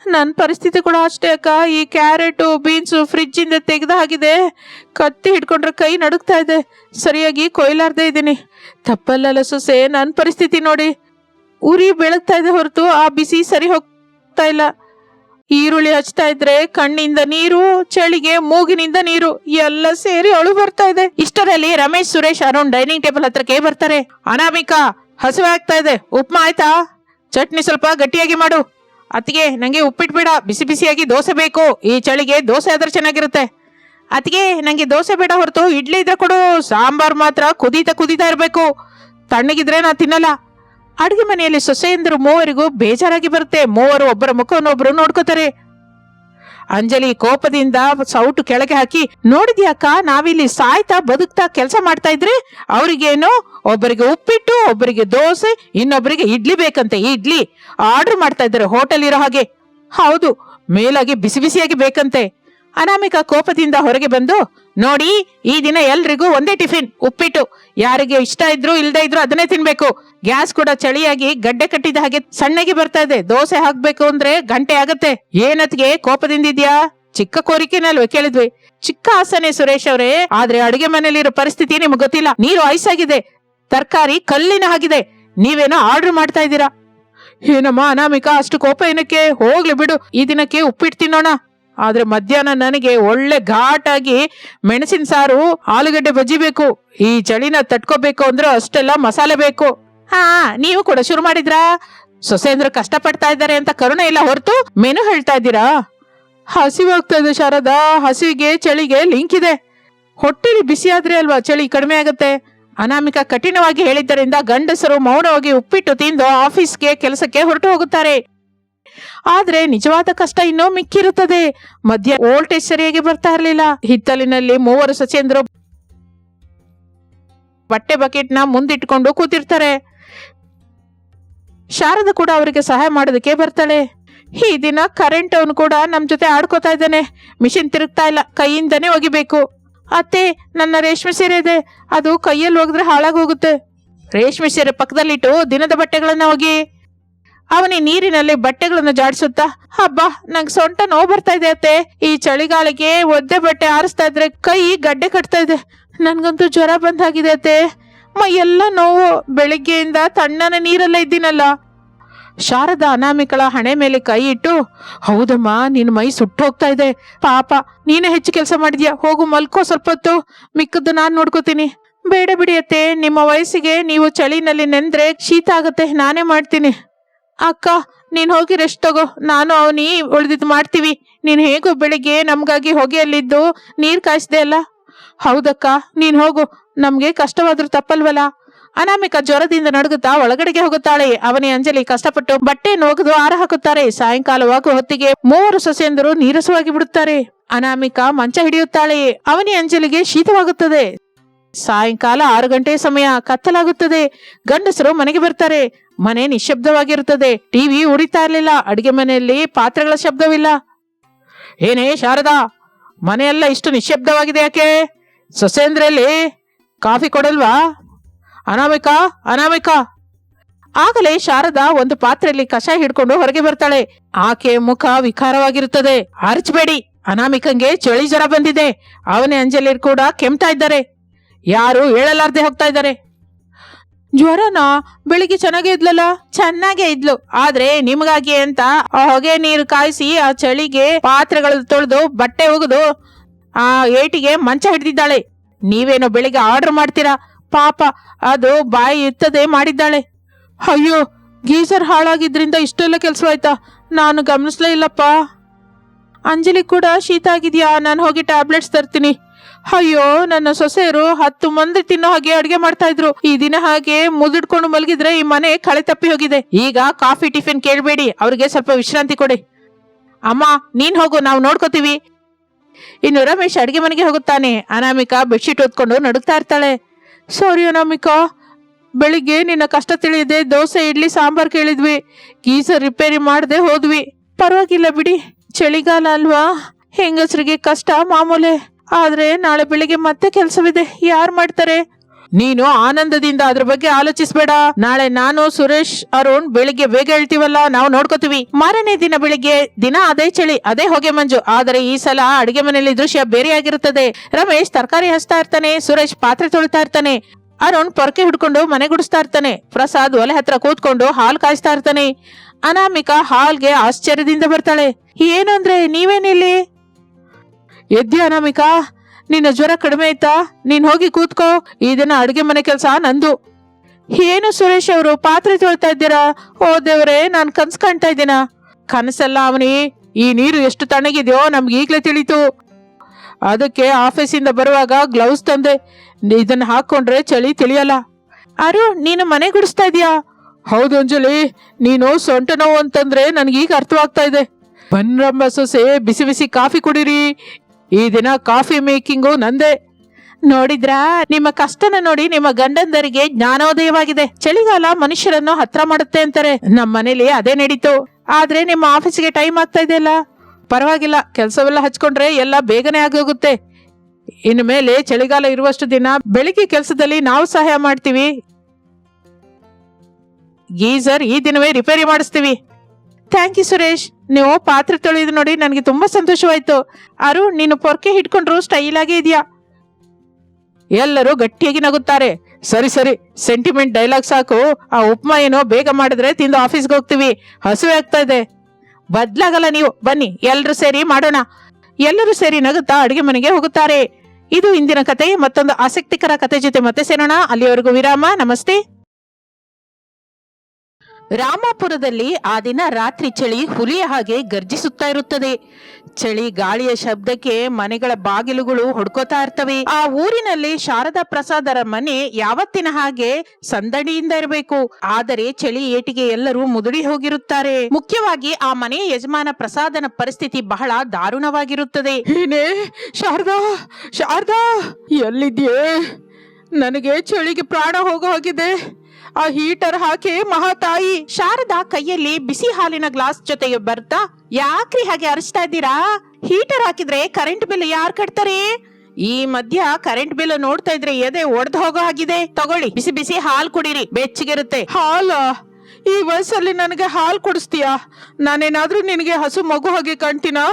Speaker 1: ನನ್ನ ಪರಿಸ್ಥಿತಿ ಕೂಡ ಅಷ್ಟೇ ಅಕ್ಕ. ಈ ಕ್ಯಾರೆಟು, ಬೀನ್ಸು ಫ್ರಿಜ್ಜಿಂದ ತೆಗೆದ ಹಾಗಿದೆ. ಕತ್ತಿ ಹಿಡ್ಕೊಂಡ್ರೆ ಕೈ ನಡುಗ್ತಾ ಇದೆ. ಸರಿಯಾಗಿ ಕೊಯ್ಲಾರ್ದೇ ಇದ್ದೀನಿ. ತಪ್ಪಲ್ಲಲ್ಲ ಸೊಸೆ ನನ್ನ ಪರಿಸ್ಥಿತಿ ನೋಡಿ. ಉರಿ ಬೆಳಗ್ತಾ ಇದೆ ಹೊರತು ಆ ಬಿಸಿ ಸರಿ ಹೋಗ್ತಾ ಇಲ್ಲ. ಈರುಳ್ಳಿ ಹಚ್ತಾ ಇದ್ರೆ ಕಣ್ಣಿಂದ ನೀರು, ಚಳಿಗೆ ಮೂಗಿನಿಂದ ನೀರು, ಎಲ್ಲ ಸೇರಿ ಅಳು ಬರ್ತಾ ಇದೆ. ಇಷ್ಟರಲ್ಲಿ ರಮೇಶ್, ಸುರೇಶ್, ಅರುಣ್ ಡೈನಿಂಗ್ ಟೇಬಲ್ ಹತ್ರಕ್ಕೆ ಬರ್ತಾರೆ. ಅನಾಮಿಕಾ ಹಸಿವೆ ಆಗ್ತಾ ಇದೆ. ಉಪ್ಮಾ ಆಯ್ತಾ? ಚಟ್ನಿ ಸ್ವಲ್ಪ ಗಟ್ಟಿಯಾಗಿ ಮಾಡು. ಅತ್ತಿಗೆ ನನಗೆ ಉಪ್ಪಿಟ್ಟು ಬೇಡ, ಬಿಸಿ ಬಿಸಿಯಾಗಿ ದೋಸೆ ಬೇಕು. ಈ ಚಳಿಗೆ ದೋಸೆ ಆದ್ರೆ ಚೆನ್ನಾಗಿರುತ್ತೆ. ಅತ್ತಿಗೆ ನನಗೆ ದೋಸೆ ಬೇಡ ಹೊರತು ಇಡ್ಲಿ ಇದ್ರೆ ಕೊಡು, ಸಾಂಬಾರು ಮಾತ್ರ ಕುದೀತಾ ಕುದೀತಾ ಇರಬೇಕು. ತಣ್ಣಗಿದ್ರೆ ನಾ ತಿನ್ನಲ್ಲ. ಅಡುಗೆ ಮನೆಯಲ್ಲಿ ಸೊಸೆಯಂದರು ಮೂವರಿಗೂ ಬೇಜಾರಾಗಿ ಬರುತ್ತೆ. ಮೂವರು ಒಬ್ಬರ ಮುಖವನ್ನು ಒಬ್ಬರು ನೋಡ್ಕೋತಾರೆ. ಅಂಜಲಿ ಕೋಪದಿಂದ ಸೌಟು ಕೆಳಗೆ ಹಾಕಿ ನೋಡಿದ್ಯಾಕ ನಾವಿಲ್ಲಿ ಸಾಯ್ತಾ ಬದುಕ್ತಾ ಕೆಲಸ ಮಾಡ್ತಾ ಇದ್ರೆ ಅವ್ರಿಗೇನು? ಒಬ್ಬರಿಗೆ ಉಪ್ಪಿಟ್ಟು, ಒಬ್ಬರಿಗೆ ದೋಸೆ ಇನ್ನೊಬ್ಬರಿಗೆ ಇಡ್ಲಿ ಬೇಕಂತೆ, ಇಡ್ಲಿ. ಆರ್ಡರ್ ಮಾಡ್ತಾ ಇದ್ದಾರೆ ಹೋಟೆಲ್ ಇರೋ ಹಾಗೆ. ಹೌದು, ಮೇಲಾಗಿ ಬಿಸಿ ಬಿಸಿಯಾಗಿ ಬೇಕಂತೆ. ಅನಾಮಿಕ ಕೋಪದಿಂದ ಹೊರಗೆ ಬಂದು, ನೋಡಿ, ಈ ದಿನ ಎಲ್ರಿಗೂ ಒಂದೇ ಟಿಫಿನ್, ಉಪ್ಪಿಟ್ಟು. ಯಾರಿಗೆ ಇಷ್ಟ ಇದ್ರು ಇಲ್ದೇ ಇದ್ರು ಅದನ್ನೇ ತಿನ್ಬೇಕು. ಗ್ಯಾಸ್ ಕೂಡ ಚಳಿಯಾಗಿ ಗಡ್ಡೆ ಕಟ್ಟಿದ ಹಾಗೆ ಸಣ್ಣಗೆ ಬರ್ತಾ ಇದೆ. ದೋಸೆ ಹಾಕ್ಬೇಕು ಅಂದ್ರೆ ಗಂಟೆ ಆಗತ್ತೆ. ಏನತ್ಗೆ? ಕೋಪದಿಂದಿದ್ಯಾ? ಚಿಕ್ಕ ಕೋರಿಕೆನಲ್ವೇ ಕೇಳಿದ್ವಿ. ಚಿಕ್ಕ ಆಸನೆ ಸುರೇಶ್ ಅವರೇ, ಆದ್ರೆ ಅಡುಗೆ ಮನೇಲಿರೋ ಪರಿಸ್ಥಿತಿ ನಿಮ್ಗೆ ಗೊತ್ತಿಲ್ಲ. ನೀರು ಐಸ್ ಆಗಿದೆ. ತರಕಾರಿ ಕಲ್ಲಿನ ಆಗಿದೆ ನೀವೇನೋ ಆರ್ಡರ್ ಮಾಡ್ತಾ ಇದ್ದೀರಾ? ಏನಮ್ಮ, ಅನಾಮಿಕ, ಅಷ್ಟು ಕೋಪ ಏನಕ್ಕೆ? ಹೋಗ್ಲಿ ಬಿಡು. ಈ ದಿನಕ್ಕೆ ಉಪ್ಪಿಟ್ಟು ತಿನ್ನೋಣ. ಆದ್ರೆ ಮಧ್ಯಾಹ್ನ ನನಗೆ ಒಳ್ಳೆ ಘಾಟಾಗಿ ಮೆಣಸಿನ ಸಾರು, ಆಲೂಗಡ್ಡೆ ಬಜ್ಜಿ ಬೇಕು. ಈ ಚಳಿನ ತಟ್ಕೋಬೇಕು ಅಂದ್ರೆ ಅಷ್ಟೆಲ್ಲ ಮಸಾಲೆ ಬೇಕು. ಹಾ, ನೀವು ಕೂಡ ಶುರು ಮಾಡಿದ್ರಾ? ಸೊಸೆ ಅಂದ್ರೆ ಇದ್ದಾರೆ ಅಂತ ಕರುಣೆ ಇಲ್ಲ ಹೊರತು ಮೆನು ಹೇಳ್ತಾ ಇದ್ದೀರಾ? ಹಸಿವಾಗ್ತಾ ಇದೆ ಶಾರದಾ ಹಸಿವಿಗೆ ಚಳಿಗೆ ಲಿಂಕ್ ಇದೆ. ಹೊಟ್ಟೆಲಿ ಬಿಸಿ ಆದ್ರೆ ಅಲ್ವಾ ಚಳಿ ಕಡಿಮೆ ಆಗುತ್ತೆ? ಅನಾಮಿಕ ಕಠಿಣವಾಗಿ ಹೇಳಿದ್ದರಿಂದ ಗಂಡಸರು ಮೌನವಾಗಿ ಉಪ್ಪಿಟ್ಟು ತಿಂದು ಆಫೀಸ್ಗೆ, ಕೆಲಸಕ್ಕೆ ಹೊರಟು ಹೋಗುತ್ತಾರೆ. ಆದ್ರೆ ನಿಜವಾದ ಕಷ್ಟ ಇನ್ನೂ ಮಿಕ್ಕಿರುತ್ತದೆ. ಮಧ್ಯ ವೋಲ್ಟೇಜ್ ಸರಿಯಾಗಿ ಬರ್ತಾ ಇರಲಿಲ್ಲ. ಹಿತ್ತಲಿನಲ್ಲಿ ಮೂವರು ಸಚೇಂದ್ರ ಬಟ್ಟೆ ಬಕೆಟ್ನ ಮುಂದಿಟ್ಕೊಂಡು ಕೂತಿರ್ತಾರೆ. ಶಾರದ ಕೂಡ ಅವರಿಗೆ ಸಹಾಯ ಮಾಡೋದಕ್ಕೆ ಬರ್ತಾಳೆ. ಈ ದಿನ ಕರೆಂಟ್ ಅವನು ಕೂಡ ನಮ್ ಜೊತೆ ಆಡ್ಕೋತಾ ಇದ್ದಾನೆ. ಮಿಷಿನ್ ತಿರುಗ್ತಾ ಇಲ್ಲ. ಕೈಯಿಂದನೇ ಒಗಿಬೇಕು. ಅತ್ತೆ, ನನ್ನ ರೇಷ್ಮೆ ಸೀರೆ ಇದೆ. ಅದು ಕೈಯಲ್ಲಿ ಹೋಗಿದ್ರೆ ಹಾಳಾಗೋಗುತ್ತೆ. ರೇಷ್ಮೆ ಸೀರೆ ಪಕ್ಕದಲ್ಲಿಟ್ಟು ದಿನದ ಬಟ್ಟೆಗಳನ್ನ ಒಗಿ ಅವನಿ ನೀರಿನಲ್ಲಿ ಬಟ್ಟೆಗಳನ್ನು ಜಾಡಿಸುತ್ತಾ ಹಬ್ಬ ನಂಗೆ ಸೊಂಟ ನೋವು ಬರ್ತಾ ಇದೆ ಅತ್ತೆ. ಈ ಚಳಿಗಾಲಕ್ಕೆ ಒದ್ದೆ ಬಟ್ಟೆ ಆರಿಸ್ತಾ ಇದ್ರೆ ಕೈ ಗಡ್ಡೆ ಕಟ್ತಾ ಇದೆ. ನನ್ಗಂತೂ ಜ್ವರ ಬಂದಾಗಿದೆ ಅತ್ತೆ. ಮೈಯೆಲ್ಲ ನೋವು. ಬೆಳಿಗ್ಗೆಯಿಂದ ತಣ್ಣನ ನೀರಲ್ಲ ಇದ್ದೀನಲ್ಲ. ಶಾರದಾ ಅನಾಮಿಕಳ ಹಣೆ ಮೇಲೆ ಕೈ ಇಟ್ಟು, ಹೌದಮ್ಮ ನಿನ್ನ ಮೈ ಸುಟ್ಟು ಹೋಗ್ತಾ ಇದೆ. ಪಾಪ, ನೀನೇ ಹೆಚ್ಚು ಕೆಲಸ ಮಾಡಿದ್ಯಾ? ಹೋಗು, ಮಲ್ಕೋ ಸ್ವಲ್ಪ ಹೊತ್ತು. ಮಿಕ್ಕದ್ದು ನಾನು ನೋಡ್ಕೋತೀನಿ. ಬೇಡ ಬಿಡಿ ಅತ್ತೆ. ನಿಮ್ಮ ವಯಸ್ಸಿಗೆ ನೀವು ಚಳಿನಲ್ಲಿ ನೆಂದ್ರೆ ಶೀತ ಆಗತ್ತೆ. ನಾನೇ ಮಾಡ್ತೀನಿ. ಅಕ್ಕ, ನೀನು ಹೋಗಿ ರೆಸ್ಟ್ ತಗೋ. ನಾನು ಅವನಿ ಉಳಿದಿದ್ದು ಮಾಡ್ತೀವಿ. ನೀನು ಹೇಗೋ ಬೆಳಿಗ್ಗೆ ನಮಗಾಗಿ ಹೊಗೆಯಲ್ಲಿದ್ದು ನೀರು ಕಾಯಿಸ್ದೆ ಅಲ್ಲ? ಹೌದಕ್ಕ, ನೀನು ಹೋಗು. ನಮಗೆ ಕಷ್ಟವಾದರೂ ತಪ್ಪಲ್ವಲ್ಲ? ಅನಾಮಿಕ ಜ್ವರದಿಂದ ನಡುಗುತ್ತಾ ಒಳಗಡೆಗೆ ಹೋಗುತ್ತಾಳೆ. ಅವನಿ ಅಂಜಲಿ ಕಷ್ಟಪಟ್ಟು ಬಟ್ಟೆ ಒಗೆದು ಆರ ಹಾಕುತ್ತಾರೆ. ಸಾಯಂಕಾಲವಾಗುವ ಹೊತ್ತಿಗೆ ಮೂವರು ಸೊಸೆಯಂದರು ನೀರಸವಾಗಿ ಬಿಡುತ್ತಾರೆ. ಅನಾಮಿಕ ಮಂಚ ಹಿಡಿಯುತ್ತಾಳೆ. ಅವನಿ ಅಂಜಲಿಗೆ ಶೀತವಾಗುತ್ತದೆ. ಸಾಯಂಕಾಲ ಆರು ಗಂಟೆ ಸಮಯ ಕತ್ತಲಾಗುತ್ತದೆ. ಗಂಡಸರು ಮನೆಗೆ ಬರ್ತಾರೆ. ಮನೆ ನಿಶಬ್ದವಾಗಿರುತ್ತದೆ ಟಿವಿ ಉರಿತಾ ಇರಲಿಲ್ಲ. ಅಡಿಗೆ ಮನೆಯಲ್ಲಿ ಪಾತ್ರೆಗಳ ಶಬ್ದವಿಲ್ಲ. ಏನೇ ಶಾರದಾ, ಮನೆಯೆಲ್ಲ ಇಷ್ಟು ನಿಶಬ್ದವಾಗಿದೆ ಯಾಕೆ? ಸೊಸೇಂದ್ರಲ್ಲಿ ಕಾಫಿ ಕೊಡಲ್ವಾ? ಅನಾಮಿಕ ಅನಾಮಿಕ. ಆಗಲೇ ಶಾರದಾ ಒಂದು ಪಾತ್ರೆಯಲ್ಲಿ ಕಷಾಯ ಹಿಡ್ಕೊಂಡು ಹೊರಗೆ ಬರ್ತಾಳೆ. ಆಕೆ ಮುಖ ವಿಕಾರವಾಗಿರುತ್ತದೆ. ಅರಚಬೇಡಿ ಅನಾಮಿಕಂಗೆ ಚಳಿ ಜ್ವರ ಬಂದಿದೆ. ಅವನೇ ಅಂಜಲಿ ಕೂಡ ಕೆಮ್ತಾ ಇದ್ದಾರೆ. ಯಾರು ಹೇಳಲಾರ್ದೆ ಹೋಗ್ತಾ ಇದ್ದಾರೆ? ಜ್ವರನ? ಬೆಳಿಗ್ಗೆ ಚೆನ್ನಾಗೇ ಇದ್ಲಲ್ಲ? ಚೆನ್ನಾಗೇ ಇದ್ಲು. ಆದ್ರೆ ನಿಮಗಾಗಿ ಅಂತ ಆ ಹೊಗೆ ನೀರು ಕಾಯಿಸಿ ಆ ಚಳಿಗೆ ಪಾತ್ರೆಗಳು ತೊಳೆದು ಬಟ್ಟೆ ಒಗೆದು ಆ ಏಟಿಗೆ ಮಂಚ ಹಿಡ್ದಿದ್ದಾಳೆ. ನೀವೇನೋ ಬೆಳಿಗ್ಗೆ ಆರ್ಡರ್ ಮಾಡ್ತೀರಾ? ಪಾಪ, ಅದು ಬಾಯಿ ಇತ್ತದೆ ಮಾಡಿದ್ದಾಳೆ. ಅಯ್ಯೋ, ಗೀಸರ್ ಹಾಳಾಗಿದ್ರಿಂದ ಇಷ್ಟೆಲ್ಲ ಕೆಲಸವಾಯ್ತಾ? ನಾನು ಗಮನಿಸ್ಲೇ ಇಲ್ಲಪ್ಪ. ಅಂಜಲಿ ಕೂಡ ಶೀತ ಆಗಿದ್ಯಾ? ನಾನು ಹೋಗಿ ಟ್ಯಾಬ್ಲೆಟ್ಸ್ ತರ್ತೀನಿ. ಅಯ್ಯೋ, ನನ್ನ ಸೊಸೆಯರು ಹತ್ತು ಮಂದಿ ತಿನ್ನೋ ಹಾಗೆ ಅಡಿಗೆ ಮಾಡ್ತಾ ಇದ್ರು. ಈ ದಿನ ಹಾಗೆ ಮುದುಡ್ಕೊಂಡು ಮಲಗಿದ್ರೆ ಈ ಮನೆ ಕಳೆ ತಪ್ಪಿ ಹೋಗಿದೆ. ಈಗ ಕಾಫಿ ಟಿಫಿನ್ ಕೇಳಬೇಡಿ. ಅವ್ರಿಗೆ ಸ್ವಲ್ಪ ವಿಶ್ರಾಂತಿ ಕೊಡಿ. ಅಮ್ಮ, ನೀನ್ ಹೋಗು, ನಾವು ನೋಡ್ಕೋತೀವಿ. ಇನ್ನು ರಮೇಶ್ ಅಡಿಗೆ ಮನೆಗೆ ಹೋಗುತ್ತಾನೆ. ಅನಾಮಿಕಾ ಬೆಡ್ಶೀಟ್ ಓದ್ಕೊಂಡು ನಡುಗ್ತಾ ಇರ್ತಾಳೆ. ಸಾರಿ ಅನಾಮಿಕಾ, ಬೆಳಿಗ್ಗೆ ನಿನ್ನ ಕಷ್ಟ ತಿಳಿಯದೆ ದೋಸೆ, ಇಡ್ಲಿ, ಸಾಂಬಾರ್ ಕೇಳಿದ್ವಿ. ಗೀಸರ್ ರಿಪೇರಿ ಮಾಡದೆ ಹೋದ್ವಿ. ಪರವಾಗಿಲ್ಲ ಬಿಡಿ. ಚಳಿಗಾಲ ಅಲ್ವಾ? ಹೆಂಗಸರಿಗೆ ಕಷ್ಟ ಮಾಮೂಲೆ. ಆದ್ರೆ ನಾಳೆ ಬೆಳಿಗ್ಗೆ ಮತ್ತೆ ಕೆಲಸವಿದೆ. ಯಾರು ಮಾಡ್ತಾರೆ? ನೀನು ಆನಂದದಿಂದ ಅದ್ರ ಬಗ್ಗೆ ಆಲೋಚಿಸ್ಬೇಡ. ನಾಳೆ ನಾನು, ಸುರೇಶ್, ಅರುಣ್ ಬೆಳಿಗ್ಗೆ ಬೇಗ ಹೇಳ್ತೀವಲ್ಲ, ನಾವು ನೋಡ್ಕೋತೀವಿ. ಮಾರನೇ ದಿನ ಬೆಳಿಗ್ಗೆ, ದಿನ ಅದೇ ಚಳಿ, ಅದೇ ಹೊಗೆ ಮಂಜು. ಆದರೆ ಈ ಸಲ ಅಡಿಗೆ ಮನೆಯಲ್ಲಿ ದೃಶ್ಯ ಬೇರೆಯಾಗಿರುತ್ತದೆ. ರಮೇಶ್ ತರಕಾರಿ ಹಚ್ತಾ ಇರ್ತಾನೆ, ಸುರೇಶ್ ಪಾತ್ರೆ ತೊಳಿತಾ ಇರ್ತಾನೆ. ಅರುಣ್ ಪೊರಕೆ ಹಿಡ್ಕೊಂಡು ಮನೆ ಗುಡಿಸ್ತಾ ಇರ್ತಾನೆ. ಪ್ರಸಾದ್ ಒಲೆ ಹತ್ರ ಕೂತ್ಕೊಂಡು ಹಾಲ್ ಕಾಯಿಸ್ತಾ ಇರ್ತಾನೆ. ಅನಾಮಿಕಾ ಹಾಲ್ಗೆ ಆಶ್ಚರ್ಯದಿಂದ ಬರ್ತಾಳೆ. ಏನು ಅಂದ್ರೆ ನೀವೇನಿಲ್ಲಿ? ಎದ್ದಿ ಅನಾಮಿಕಾ, ನಿನ್ನ ಜ್ವರ ಕಡಿಮೆ ಆಯ್ತಾ? ನೀನು ಹೋಗಿ ಕೂತ್ಕೋ. ಈ ದಿನ ಅಡುಗೆ ಮನೆ ಕೆಲಸ ನಂದು. ಏನು ಸುರೇಶ್ ಅವರು, ಪಾತ್ರೆ ತೊಳ್ತಾ ಇದ್ದೀರಾ? ಓ ದೇವ್ರೆ, ನಾನು ಕನ್ಸ್ ಕಾಣ್ತಾ ಇದ್ದೀನ? ಕನಸಲ್ಲ ಅವನಿ, ಈ ನೀರು ಎಷ್ಟು ತಣ್ಣಗಿದೆಯೋ ನಮ್ಗೆ ಈಗಲೇ ತಿಳಿತು. ಅದಕ್ಕೆ ಆಫೀಸಿಂದ ಬರುವಾಗ ಗ್ಲೌಸ್ ತಂದೆ. ಇದನ್ನ ಹಾಕೊಂಡ್ರೆ ಚಳಿ ತಿಳಿಯಲ್ಲ. ಅರು ನೀನು ಮನೆ ಗುಡಿಸ್ತಾ ಇದೀಯಾ? ಹೌದು ಅಂಜಲಿ, ನೀನು ಸೊಂಟ ನೋವು ಅಂತಂದ್ರೆ ನನಗೀಗ ಅರ್ಥವಾಗ್ತಾ ಇದೆ. ಬನ್ರಂಬ ಸೊಸೆ, ಬಿಸಿ ಬಿಸಿ ಕಾಫಿ ಕುಡೀರಿ. ಈ ದಿನ ಕಾಫಿ ಮೇಕಿಂಗು ನಂದೇ. ನೋಡಿದ್ರಾ? ನಿಮ್ಮ ಕಷ್ಟನ ನೋಡಿ ನಿಮ್ಮ ಗಂಡಂದರಿಗೆ ಜ್ಞಾನೋದಯವಾಗಿದೆ. ಚಳಿಗಾಲ ಮನುಷ್ಯರನ್ನು ಹತ್ರ ಮಾಡುತ್ತೆ ಅಂತಾರೆ. ನಮ್ಮ ಮನೇಲಿ ಅದೇ ನಡೀತು. ಆದ್ರೆ ನಿಮ್ಮ ಆಫೀಸ್ಗೆ ಟೈಮ್ ಆಗ್ತಾ ಇದೆಯಲ್ಲ? ಪರವಾಗಿಲ್ಲ, ಕೆಲಸವೆಲ್ಲ ಹಚ್ಕೊಂಡ್ರೆ ಎಲ್ಲ ಬೇಗನೆ ಆಗೋಗುತ್ತೆ. ಇನ್ನು ಮೇಲೆ ಚಳಿಗಾಲ ಇರುವಷ್ಟು ದಿನ ಬೆಳಿಗ್ಗೆ ಕೆಲಸದಲ್ಲಿ ನಾವು ಸಹಾಯ ಮಾಡ್ತೀವಿ. ಗೀಸರ್, ಈ ದಿನವೇ ರಿಪೇರಿ ಮಾಡಿಸ್ತೀವಿ. ಥ್ಯಾಂಕ್ ಯು ಸುರೇಶ್ ನೀವು ಪಾತ್ರೆ ತೊಳೆದು ನೋಡಿ ನನಗೆ ತುಂಬಾ ಸಂತೋಷವಾಯ್ತು. ಅರು, ನೀನು ಪೊರ್ಕೆ ಹಿಡ್ಕೊಂಡ್ರು ಸ್ಟೈಲ್ ಆಗೇ ಇದೆಯಾ? ಎಲ್ಲರೂ ಗಟ್ಟಿಯಾಗಿ ನಗುತ್ತಾರೆ. ಸರಿ ಸರಿ. ಸೆಂಟಿಮೆಂಟ್ ಡೈಲಾಗ್ ಸಾಕು. ಆ ಉಪ್ಮಾ ಏನೋ ಬೇಗ ಮಾಡಿದ್ರೆ ತಿಂದು ಆಫೀಸ್ಗೆ ಹೋಗ್ತೀವಿ. ಹಸುವೆ ಆಗ್ತಾ ಇದೆ. ಬದ್ಲಾಗಲ್ಲ ನೀವು. ಬನ್ನಿ ಎಲ್ಲರೂ ಸೇರಿ ಮಾಡೋಣ. ಎಲ್ಲರೂ ಸೇರಿ ನಗುತ್ತಾ ಅಡುಗೆ ಮನೆಗೆ ಹೋಗುತ್ತಾರೆ. ಇದು ಇಂದಿನ ಕತೆ, ಮತ್ತೊಂದು ಆಸಕ್ತಿಕರ ಕತೆ ಜೊತೆ ಮತ್ತೆ ಸೇರೋಣ. ಅಲ್ಲಿವರೆಗೂ ವಿರಾಮ. ನಮಸ್ತೆ. ರಾಮಾಪುರದಲ್ಲಿ ಆ ದಿನ ರಾತ್ರಿ ಚಳಿ ಹುಲಿಯ ಹಾಗೆ ಗರ್ಜಿಸುತ್ತಾ ಇರುತ್ತದೆ. ಚಳಿ ಗಾಳಿಯ ಶಬ್ದಕ್ಕೆ ಮನೆಗಳ ಬಾಗಿಲುಗಳು ಹೊಡ್ಕೋತಾ ಇರ್ತವೆ. ಆ ಊರಿನಲ್ಲಿ ಶಾರದಾ ಪ್ರಸಾದರ ಮನೆ ಯಾವತ್ತಿನ ಹಾಗೆ ಸಂದಡಿಯಿಂದ ಇರಬೇಕು. ಆದರೆ ಚಳಿ ಏಟಿಗೆ ಎಲ್ಲರೂ ಮುದುಡಿ ಹೋಗಿರುತ್ತಾರೆ. ಮುಖ್ಯವಾಗಿ ಆ ಮನೆಯ ಯಜಮಾನ ಪ್ರಸಾದನ ಪರಿಸ್ಥಿತಿ ಬಹಳ ದಾರುಣವಾಗಿರುತ್ತದೆ. ಶಾರದಾ ಶಾರದಾ ಎಲ್ಲಿದ್ಯೇ ನನಗೆ ಚಳಿಗೆ ಪ್ರಾಣ ಹೋಗೋ ಹಾಗಿದೆ. ಆ ಹೀಟರ್ ಹಾಕಿ ಮಹಾತಾಯಿ ಶಾರದಾ ಕೈಯಲ್ಲಿ ಬಿಸಿ ಹಾಲಿನ ಗ್ಲಾಸ್ ಜೊತೆಗೆ ಬರ್ತಾ, ಯಾಕ್ರಿ ಹಾಗೆ ಅರಸ್ತಾ ಇದ್ದೀರಾ? ಹೀಟರ್ ಹಾಕಿದ್ರೆ ಕರೆಂಟ್ ಬಿಲ್ ಯಾರ್ ಕಟ್ತಾರೆ? ಈ ಮಧ್ಯ ಕರೆಂಟ್ ಬಿಲ್ ನೋಡ್ತಾ ಇದ್ರೆ ಎದೆ ಒಡೆದು ಹೋಗೋ ಆಗಿದೆ ತಗೊಳ್ಳಿ, ಬಿಸಿ ಬಿಸಿ ಹಾಲ್ ಕುಡೀರಿ, ಬೆಚ್ಚಗಿರುತ್ತೆ. ಹಾಲ? ಈ ವಯಸ್ಸಲ್ಲಿ ನನಗೆ ಹಾಲು ಕೊಡಿಸ್ತೀಯಾ? ನಾನೇನಾದ್ರೂ ನಿನಗೆ ಹಸು ಮಗು ಹಾಗೆ ಕಾಣ್ತೀನಾ?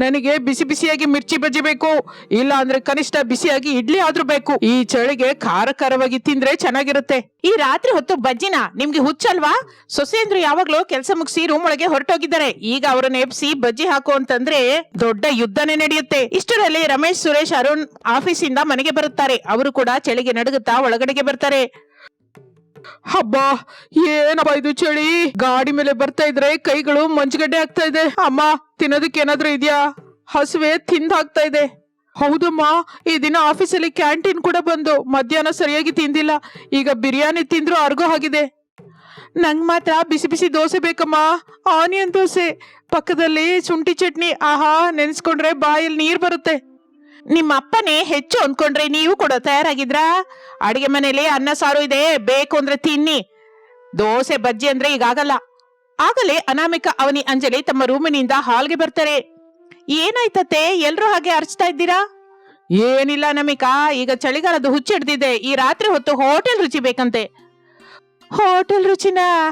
Speaker 1: ನನಗೆ ಬಿಸಿ ಬಿಸಿಯಾಗಿ ಮಿರ್ಚಿ ಬಜ್ಜಿ ಬೇಕು. ಇಲ್ಲ ಅಂದ್ರೆ ಕನಿಷ್ಠ ಬಿಸಿಯಾಗಿ ಇಡ್ಲಿ ಆದ್ರೂ ಬೇಕು. ಈ ಚಳಿಗೆ ಖಾರ ಖಾರವಾಗಿ ತಿಂದ್ರೆ ಚೆನ್ನಾಗಿರುತ್ತೆ. ಈ ರಾತ್ರಿ ಹೊತ್ತು ಬಜ್ಜಿನ? ನಿಮ್ಗೆ ಹುಚ್ಚಲ್ವಾ? ಸೊಸೆಂದ್ರು ಯಾವಾಗ್ಲೂ ಕೆಲಸ ಮುಗಿಸಿ ರೂಮ್ ಒಳಗೆ ಹೊರಟೋಗಿದ್ದಾರೆ. ಈಗ ಅವರನ್ನ ಎಬ್ಸಿ ಬಜ್ಜಿ ಹಾಕು ಅಂತಂದ್ರೆ ದೊಡ್ಡ ಯುದ್ಧನೇ ನಡೆಯುತ್ತೆ. ಇಷ್ಟರಲ್ಲಿ ರಮೇಶ್, ಸುರೇಶ್, ಅರುಣ್ ಆಫೀಸಿಂದ ಮನೆಗೆ ಬರುತ್ತಾರೆ. ಅವರು ಕೂಡ ಚಳಿಗೆ ನಡುಗುತ್ತಾ ಒಳಗಡೆಗೆ ಬರ್ತಾರೆ. ಹಬ್ಬ ಏನಪ್ಪ ಇದು ಚಳಿ? ಗಾಡಿ ಮೇಲೆ ಬರ್ತಾ ಇದ್ರೆ ಕೈಗಳು ಮಂಜುಗಡ್ಡೆ ಆಗ್ತಾ ಇದೆ. ಅಮ್ಮ, ತಿನ್ನೋದಕ್ಕೆ ಏನಾದ್ರೂ ಇದೆಯಾ? ಹಸುವೆ ತಿಂದ ಹಾಕ್ತಾ ಇದೆ. ಹೌದಮ್ಮ, ಈ ದಿನ ಆಫೀಸಲ್ಲಿ ಕ್ಯಾಂಟೀನ್ ಕೂಡ ಬಂದು ಮಧ್ಯಾಹ್ನ ಸರಿಯಾಗಿ ತಿಂದಿಲ್ಲ. ಈಗ ಬಿರಿಯಾನಿ ತಿಂದ್ರು ಅರ್ಗೋ ಆಗಿದೆ. ನಂಗ್ ಮಾತ್ರ ಬಿಸಿ ಬಿಸಿ ದೋಸೆ ಬೇಕಮ್ಮ. ಆನಿಯನ್ ದೋಸೆ. ಪಕ್ಕದಲ್ಲಿ ಶುಂಠಿ ಚಟ್ನಿ. ಆಹಾ, ನೆನೆಸ್ಕೊಂಡ್ರೆ ಬಾಯಲ್ಲಿ ನೀರ್ ಬರುತ್ತೆ. ನಿಮ್ಮ ಅಪ್ಪನೇ ಹೆಚ್ಚು ಅನ್ಕೊಂಡ್ರೆ ನೀವು ಕೂಡ ತಯಾರಾಗಿದ್ರಾ? ಅಡಿಗೆ ಮನೇಲಿ ಅನ್ನ ಸಾರು ಇದೆ, ಬೇಕು ಅಂದ್ರೆ ತಿನ್ನಿ. ದೋಸೆ, ಬಜ್ಜಿ ಅಂದ್ರೆ ಈಗಾಗಲ್ಲ ಆಗಲೇ ಅನಾಮಿಕ ಅವನಿ ಅಂಜಲಿ ತಮ್ಮ ರೂಮಿನಿಂದ ಹಾಲ್ಗೆ ಬರ್ತಾರೆ. ಏನಾಯ್ತತ್ತೆ? ಎಲ್ಲರೂ ಹಾಗೆ ಅರ್ಚ್ತಾ ಇದ್ದೀರಾ? ಏನಿಲ್ಲ ಅನಾಮಿಕಾ, ಈಗ ಚಳಿಗಾಲದ ಹುಚ್ಚಿಡ್ದಿದೆ ಈ ರಾತ್ರಿ ಹೊತ್ತು ಹೋಟೆಲ್ ರುಚಿ ಬೇಕಂತೆ. ಹೋಟೆಲ್ ರುಚಿನಾ?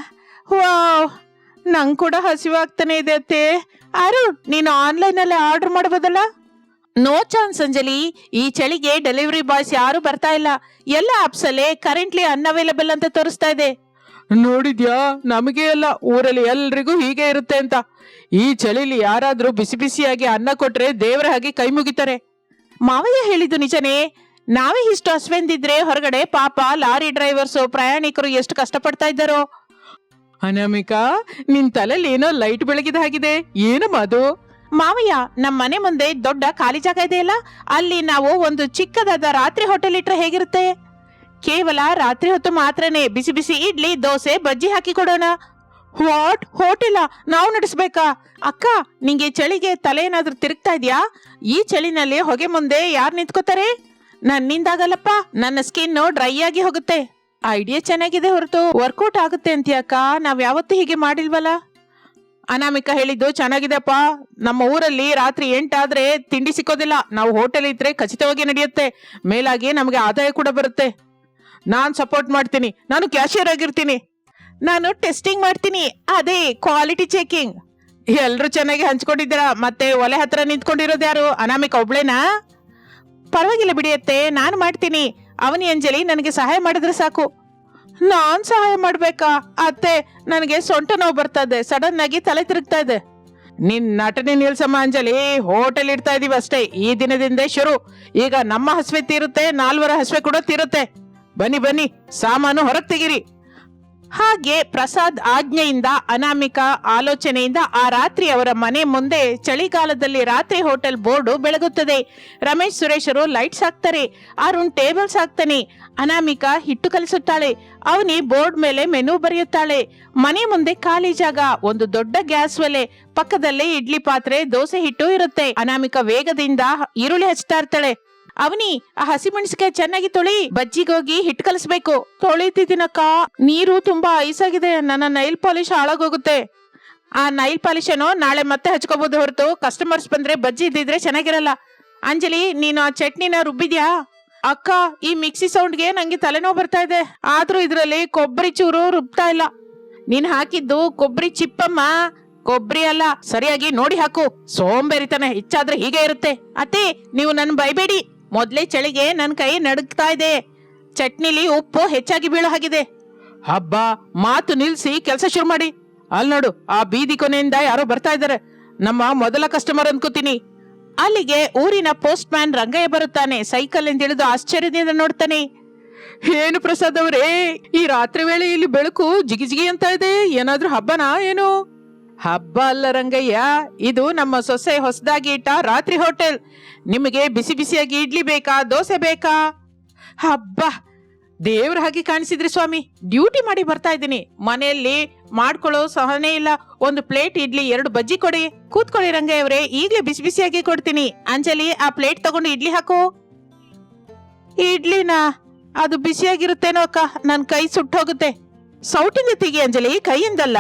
Speaker 1: ವಾವ್! ನಂಗ್ ಕೂಡ ಹಸಿವಾಗ್ತಾನೆ ಇದೆ ಅತ್ತೆ. ಅರುಣ್, ನೀನು ಆನ್ಲೈನ್ ಅಲ್ಲಿ ಆರ್ಡರ್ ಮಾಡಬಹುದಲ್ಲ? ನೋ ಚಾನ್ಸ್ ಅಂಜಲಿ ಈ ಚಳಿಗೆ ಡೆಲಿವರಿ ಬಾಯ್ಸ್ ಯಾರು ಬರ್ತಾ ಇಲ್ಲ. ಎಲ್ಲ ಆಪ್ಸ್ ಅಲ್ಲೇ ಕರೆಂಟ್ಲಿ ಅನ್ಅವೈಲಬಲ್ ಅಂತ ತೋರಿಸ್ತಾ ಇದೆ. ನೋಡಿದ್ಯಾ? ನಮಗೆ ಎಲ್ಲ ಊರಲ್ಲಿ ಎಲ್ರಿಗೂ ಹೀಗೆ ಇರುತ್ತೆ ಅಂತ. ಈ ಚಳಿಲಿ ಯಾರಾದ್ರೂ ಬಿಸಿ ಬಿಸಿಯಾಗಿ ಅನ್ನ ಕೊಟ್ರೆ ದೇವರ ಹಾಗೆ ಕೈ ಮುಗಿತಾರೆ. ಮಾವಯ್ಯ ಹೇಳಿದ್ದು ನಿಜನೇ. ನಾವೇ ಇಷ್ಟು ಹಸ್ವೆಂದಿದ್ರೆ ಹೊರಗಡೆ ಪಾಪ ಲಾರಿ ಡ್ರೈವರ್ಸ್ ಪ್ರಯಾಣಿಕರು ಎಷ್ಟು ಕಷ್ಟಪಡ್ತಾ ಇದ್ದಾರೋ? ಅನಾಮಿಕಾ ನಿನ್ ತಲೆಯಲ್ಲಿ ಏನೋ ಲೈಟ್ ಬೆಳಗಿದ ಹಾಗಿದೆ. ಏನಮ್ಮ ಅದು ಮಾವಯ್ಯ ನಮ್ಮ ಮನೆ ಮುಂದೆ ದೊಡ್ಡ ಖಾಲಿ ಜಾಗ ಇದೆಯಲ್ಲ ಅಲ್ಲಿ? ನಾವು ಒಂದು ಚಿಕ್ಕದಾದ ರಾತ್ರಿ ಹೋಟೆಲ್ ಇಟ್ರೆ ಹೇಗಿರುತ್ತೆ? ಕೇವಲ ರಾತ್ರಿ ಹೊತ್ತು ಮಾತ್ರನೇ ಬಿಸಿ ಬಿಸಿ ಇಡ್ಲಿ, ದೋಸೆ, ಬಜ್ಜಿ ಹಾಕಿ ಕೊಡೋಣ. ವಾಟ್? ಹೋಟೆಲ? ನಾವು ನಡೆಸ್ಬೇಕಾ? ಅಕ್ಕ, ನಿಂಗೆ ಚಳಿಗೆ ತಲೆ ಏನಾದ್ರೂ ತಿರುಗ್ತಾ ಇದೆಯಾ? ಈ ಚಳಿನಲ್ಲಿ ಹೊಗೆ ಮುಂದೆ ಯಾರು ನಿಂತ್ಕೋತಾರೆ? ನನ್ನಿಂದಾಗಲ್ಲಪ್ಪ, ನನ್ನ ಸ್ಕಿನ್ ಡ್ರೈ ಆಗಿ ಹೋಗುತ್ತೆ. ಐಡಿಯಾ ಚೆನ್ನಾಗಿದೆ ಹೊರತು. ವರ್ಕೌಟ್ ಆಗುತ್ತೆ ಅಂತೀಯಕ್ಕ ನಾವ್ ಯಾವತ್ತೂ ಹೀಗೆ ಮಾಡಿಲ್ವಲ್ಲ? ಅನಾಮಿಕ ಹೇಳಿದ್ದು ಚೆನ್ನಾಗಿದೆಪ್ಪ ನಮ್ಮ ಊರಲ್ಲಿ ರಾತ್ರಿ ಎಂಟಾದ್ರೆ ತಿಂಡಿ ಸಿಕ್ಕೋದಿಲ್ಲ. ನಾವು ಹೋಟೆಲ್ ಇದ್ರೆ ಖಚಿತವಾಗಿ ನಡೆಯುತ್ತೆ. ಮೇಲಾಗಿ ನಮಗೆ ಆದಾಯ ಕೂಡ ಬರುತ್ತೆ. ನಾನು ಸಪೋರ್ಟ್ ಮಾಡ್ತೀನಿ. ನಾನು ಕ್ಯಾಶಿಯರ್ ಆಗಿರ್ತೀನಿ. ನಾನು ಟೆಸ್ಟಿಂಗ್ ಮಾಡ್ತೀನಿ. ಅದೇ ಕ್ವಾಲಿಟಿ ಚೆಕಿಂಗ್. ಎಲ್ಲರೂ ಚೆನ್ನಾಗಿ ಹಂಚ್ಕೊಂಡಿದ್ದೀರಾ? ಮತ್ತೆ ಒಲೆ ಹತ್ರ ನಿಂತ್ಕೊಂಡಿರೋದು ಯಾರು? ಅನಾಮಿಕ ಒಬ್ಳೇನಾ? ಪರವಾಗಿಲ್ಲ ಬಿಡಿಯತ್ತೆ ನಾನು ಮಾಡ್ತೀನಿ. ಅವನಿ ಅಂಜಲಿ ನನಗೆ ಸಹಾಯ ಮಾಡಿದ್ರೆ ಸಾಕು. ನಾನ್ ಸಹಾಯ ಮಾಡ್ಬೇಕಾ? ಅತ್ತೆ, ನನಗೆ ಸೊಂಟ ನೋವು ಬರ್ತಾ ಇದೆ. ಸಡನ್ ಆಗಿ ತಲೆ ತಿರುಗ್ತಾ ಇದೆ. ನಿನ್ ನಟನೆ ನಿಲ್ಸಮ್ಮ ಅಂಜಲಿ, ಹೋಟೆಲ್ ಇಡ್ತಾ ಇದೀವಿ ಅಷ್ಟೇ. ಈ ದಿನದಿಂದ ಶುರು. ಈಗ ನಮ್ಮ ಹಸ್ವೆ ತೀರುತ್ತೆ, ನಾಲ್ವರ ಹಸ್ವೆ ಕೂಡ ತೀರುತ್ತೆ. ಬನ್ನಿ ಬನ್ನಿ, ಸಾಮಾನು ಹೊರಗೆ ತೆಗಿರಿ. ಹಾಗೆ ಪ್ರಸಾದ್ ಆಜ್ಞೆಯಿಂದ ಅನಾಮಿಕ ಆಲೋಚನೆಯಿಂದ ಆ ರಾತ್ರಿ ಅವರ ಮನೆ ಮುಂದೆ ಚಳಿಗಾಲದಲ್ಲಿ ರಾತ್ರಿ ಹೋಟೆಲ್ ಬೋರ್ಡು ಬೆಳಗುತ್ತದೆ. ರಮೇಶ್ ಸುರೇಶರು ಲೈಟ್ಸ್ ಹಾಕ್ತಾರೆ. ಅರುಣ್ ಟೇಬಲ್ಸ್ ಹಾಕ್ತಾನೆ. ಅನಾಮಿಕ ಹಿಟ್ಟು ಕಲಿಸುತ್ತಾಳೆ. ಅವನಿ ಬೋರ್ಡ್ ಮೇಲೆ ಮೆನು ಬರೆಯುತ್ತಾಳೆ. ಮನೆ ಮುಂದೆ ಖಾಲಿ ಜಾಗ, ಒಂದು ದೊಡ್ಡ ಗ್ಯಾಸ್ ಒಲೆ, ಪಕ್ಕದಲ್ಲೇ ಇಡ್ಲಿ ಪಾತ್ರೆ, ದೋಸೆ ಹಿಟ್ಟು ಇರುತ್ತೆ. ಅನಾಮಿಕ ವೇಗದಿಂದ ಈರುಳ್ಳಿ ಹಚ್ತಾ ಇರ್ತಾಳೆ. ಅವನಿ, ಆ ಹಸಿಮೆಣಸಿಕಾಯಿ ಚೆನ್ನಾಗಿ ತೊಳಿ. ಬಜ್ಜಿಗೋಗಿ ಹಿಟ್ ಕಲಿಸ್ಬೇಕು. ತೊಳಿತಿದ್ದೀನಕ್ಕ. ನೀರು ತುಂಬಾ ಐಸಾಗಿದೆ. ನನ್ನ ನೈಲ್ ಪಾಲಿಶ್ ಹಾಳಾಗೋಗುತ್ತೆ. ಆ ನೈಲ್ ಪಾಲಿಶ್ ಏನೋ ನಾಳೆ ಮತ್ತೆ ಹಚ್ಕೋಬಹುದು ಹೊರತು. ಕಸ್ಟಮರ್ಸ್ ಬಂದ್ರೆ ಬಜ್ಜಿ ಇದ್ದಿದ್ರೆ ಚೆನ್ನಾಗಿರಲ್ಲ. ಅಂಜಲಿ, ನೀನು ಆ ಚಟ್ನಿನ ರುಬ್ಬಿದ್ಯಾ? ಅಕ್ಕ, ಈ ಮಿಕ್ಸಿ ಸೌಂಡ್ಗೆ ನಂಗೆ ತಲೆನೋವು ಬರ್ತಾ ಇದೆ. ಆದ್ರೂ ಇದ್ರಲ್ಲಿ ಕೊಬ್ಬರಿ ಚೂರು ರುಬ್ತಾ ಇಲ್ಲ. ನೀನ್ ಹಾಕಿದ್ದು ಕೊಬ್ಬರಿ ಚಿಪ್ಪಮ್ಮ. ಕೊಬ್ಬರಿ ಅಲ್ಲ, ಸರಿಯಾಗಿ ನೋಡಿ ಹಾಕು. ಸೋಂಬೇರಿತನ ಹೆಚ್ಚಾದ್ರೆ ಹೀಗೆ ಇರುತ್ತೆ. ಅತ್ತೆ, ನೀವು ನನ್ ಬೈಬೇಡಿ. ಮೊದ್ಲೇ ಚಳಿಗೆ ನನ್ ಕೈ ನಡುಗ್ತಾ ಇದೆ. ಚಟ್ನಿಲಿ ಉಪ್ಪು ಹೆಚ್ಚಾಗಿ ಬೀಳೋ ಹಾಗಿದೆ. ಹಬ್ಬ, ಮಾತು ನಿಲ್ಸಿ ಕೆಲಸ ಶುರು ಮಾಡಿ. ಅಲ್ಲಿ ನೋಡು, ಆ ಬೀದಿ ಕೊನೆಯಿಂದ ಯಾರೋ ಬರ್ತಾ ಇದ್ದಾರೆ. ನಮ್ಮ ಮೊದಲ ಕಸ್ಟಮರ್ ಅನ್ಕೋತೀನಿ. ಅಲ್ಲಿಗೆ ಊರಿನ ಪೋಸ್ಟ್ ಮ್ಯಾನ್ ರಂಗಯ್ಯ ಬರುತ್ತಾನೆ. ಸೈಕಲ್ ತಿಳಿದು ಆಶ್ಚರ್ಯದಿಂದ ನೋಡ್ತಾನೆ. ಏನು ಪ್ರಸಾದ್ ಅವರೇ, ಈ ರಾತ್ರಿ ವೇಳೆ ಇಲ್ಲಿ ಬೆಳಕು ಜಿಗಿಜಿಗಿ ಜಿಗಿ ಅಂತ ಇದೆ. ಏನಾದ್ರೂ ಹಬ್ಬನಾ, ಏನು? ಹಬ್ಬ ಅಲ್ಲ ರಂಗಯ್ಯ, ಇದು ನಮ್ಮ ಸೊಸೆ ಹೊಸದಾಗಿ ಇಟ್ಟ ರಾತ್ರಿ ಹೋಟೆಲ್. ನಿಮಗೆ ಬಿಸಿ ಬಿಸಿಯಾಗಿ ಇಡ್ಲಿ ಬೇಕಾ, ದೋಸೆ ಬೇಕಾ? ಹಬ್ಬ! ದೇವ್ರ ಹಾಗೆ ಕಾಣಿಸಿದ್ರಿ ಸ್ವಾಮಿ. ಡ್ಯೂಟಿ ಮಾಡಿ ಬರ್ತಾ ಇದ್ದೀನಿ. ಮನೆಯಲ್ಲಿ ಮಾಡ್ಕೊಳ್ಳೋ ಸಹನೆ ಇಲ್ಲ. ಒಂದು ಪ್ಲೇಟ್ ಇಡ್ಲಿ, ಎರಡು ಬಜ್ಜಿ ಕೊಡಿ. ಕೂತ್ಕೊಳ್ಳಿ ರಂಗಯ್ಯ ಅವರೇ ಈಗಲೇ ಬಿಸಿ ಬಿಸಿಯಾಗಿ ಕೊಡ್ತೀನಿ. ಅಂಜಲಿ, ಆ ಪ್ಲೇಟ್ ತಗೊಂಡು ಇಡ್ಲಿ ಹಾಕು. ಇಡ್ಲಿನಾ? ಅದು ಬಿಸಿಯಾಗಿರುತ್ತೇನೋ ಅಕ್ಕ. ನನ್ನ ಕೈ ಸುಟ್ಟೋಗುತ್ತೆ. ಸೌಟಿಂದ ತೆಗಿ ಅಂಜಲಿ? ಕೈಯಿಂದಲ್ಲ?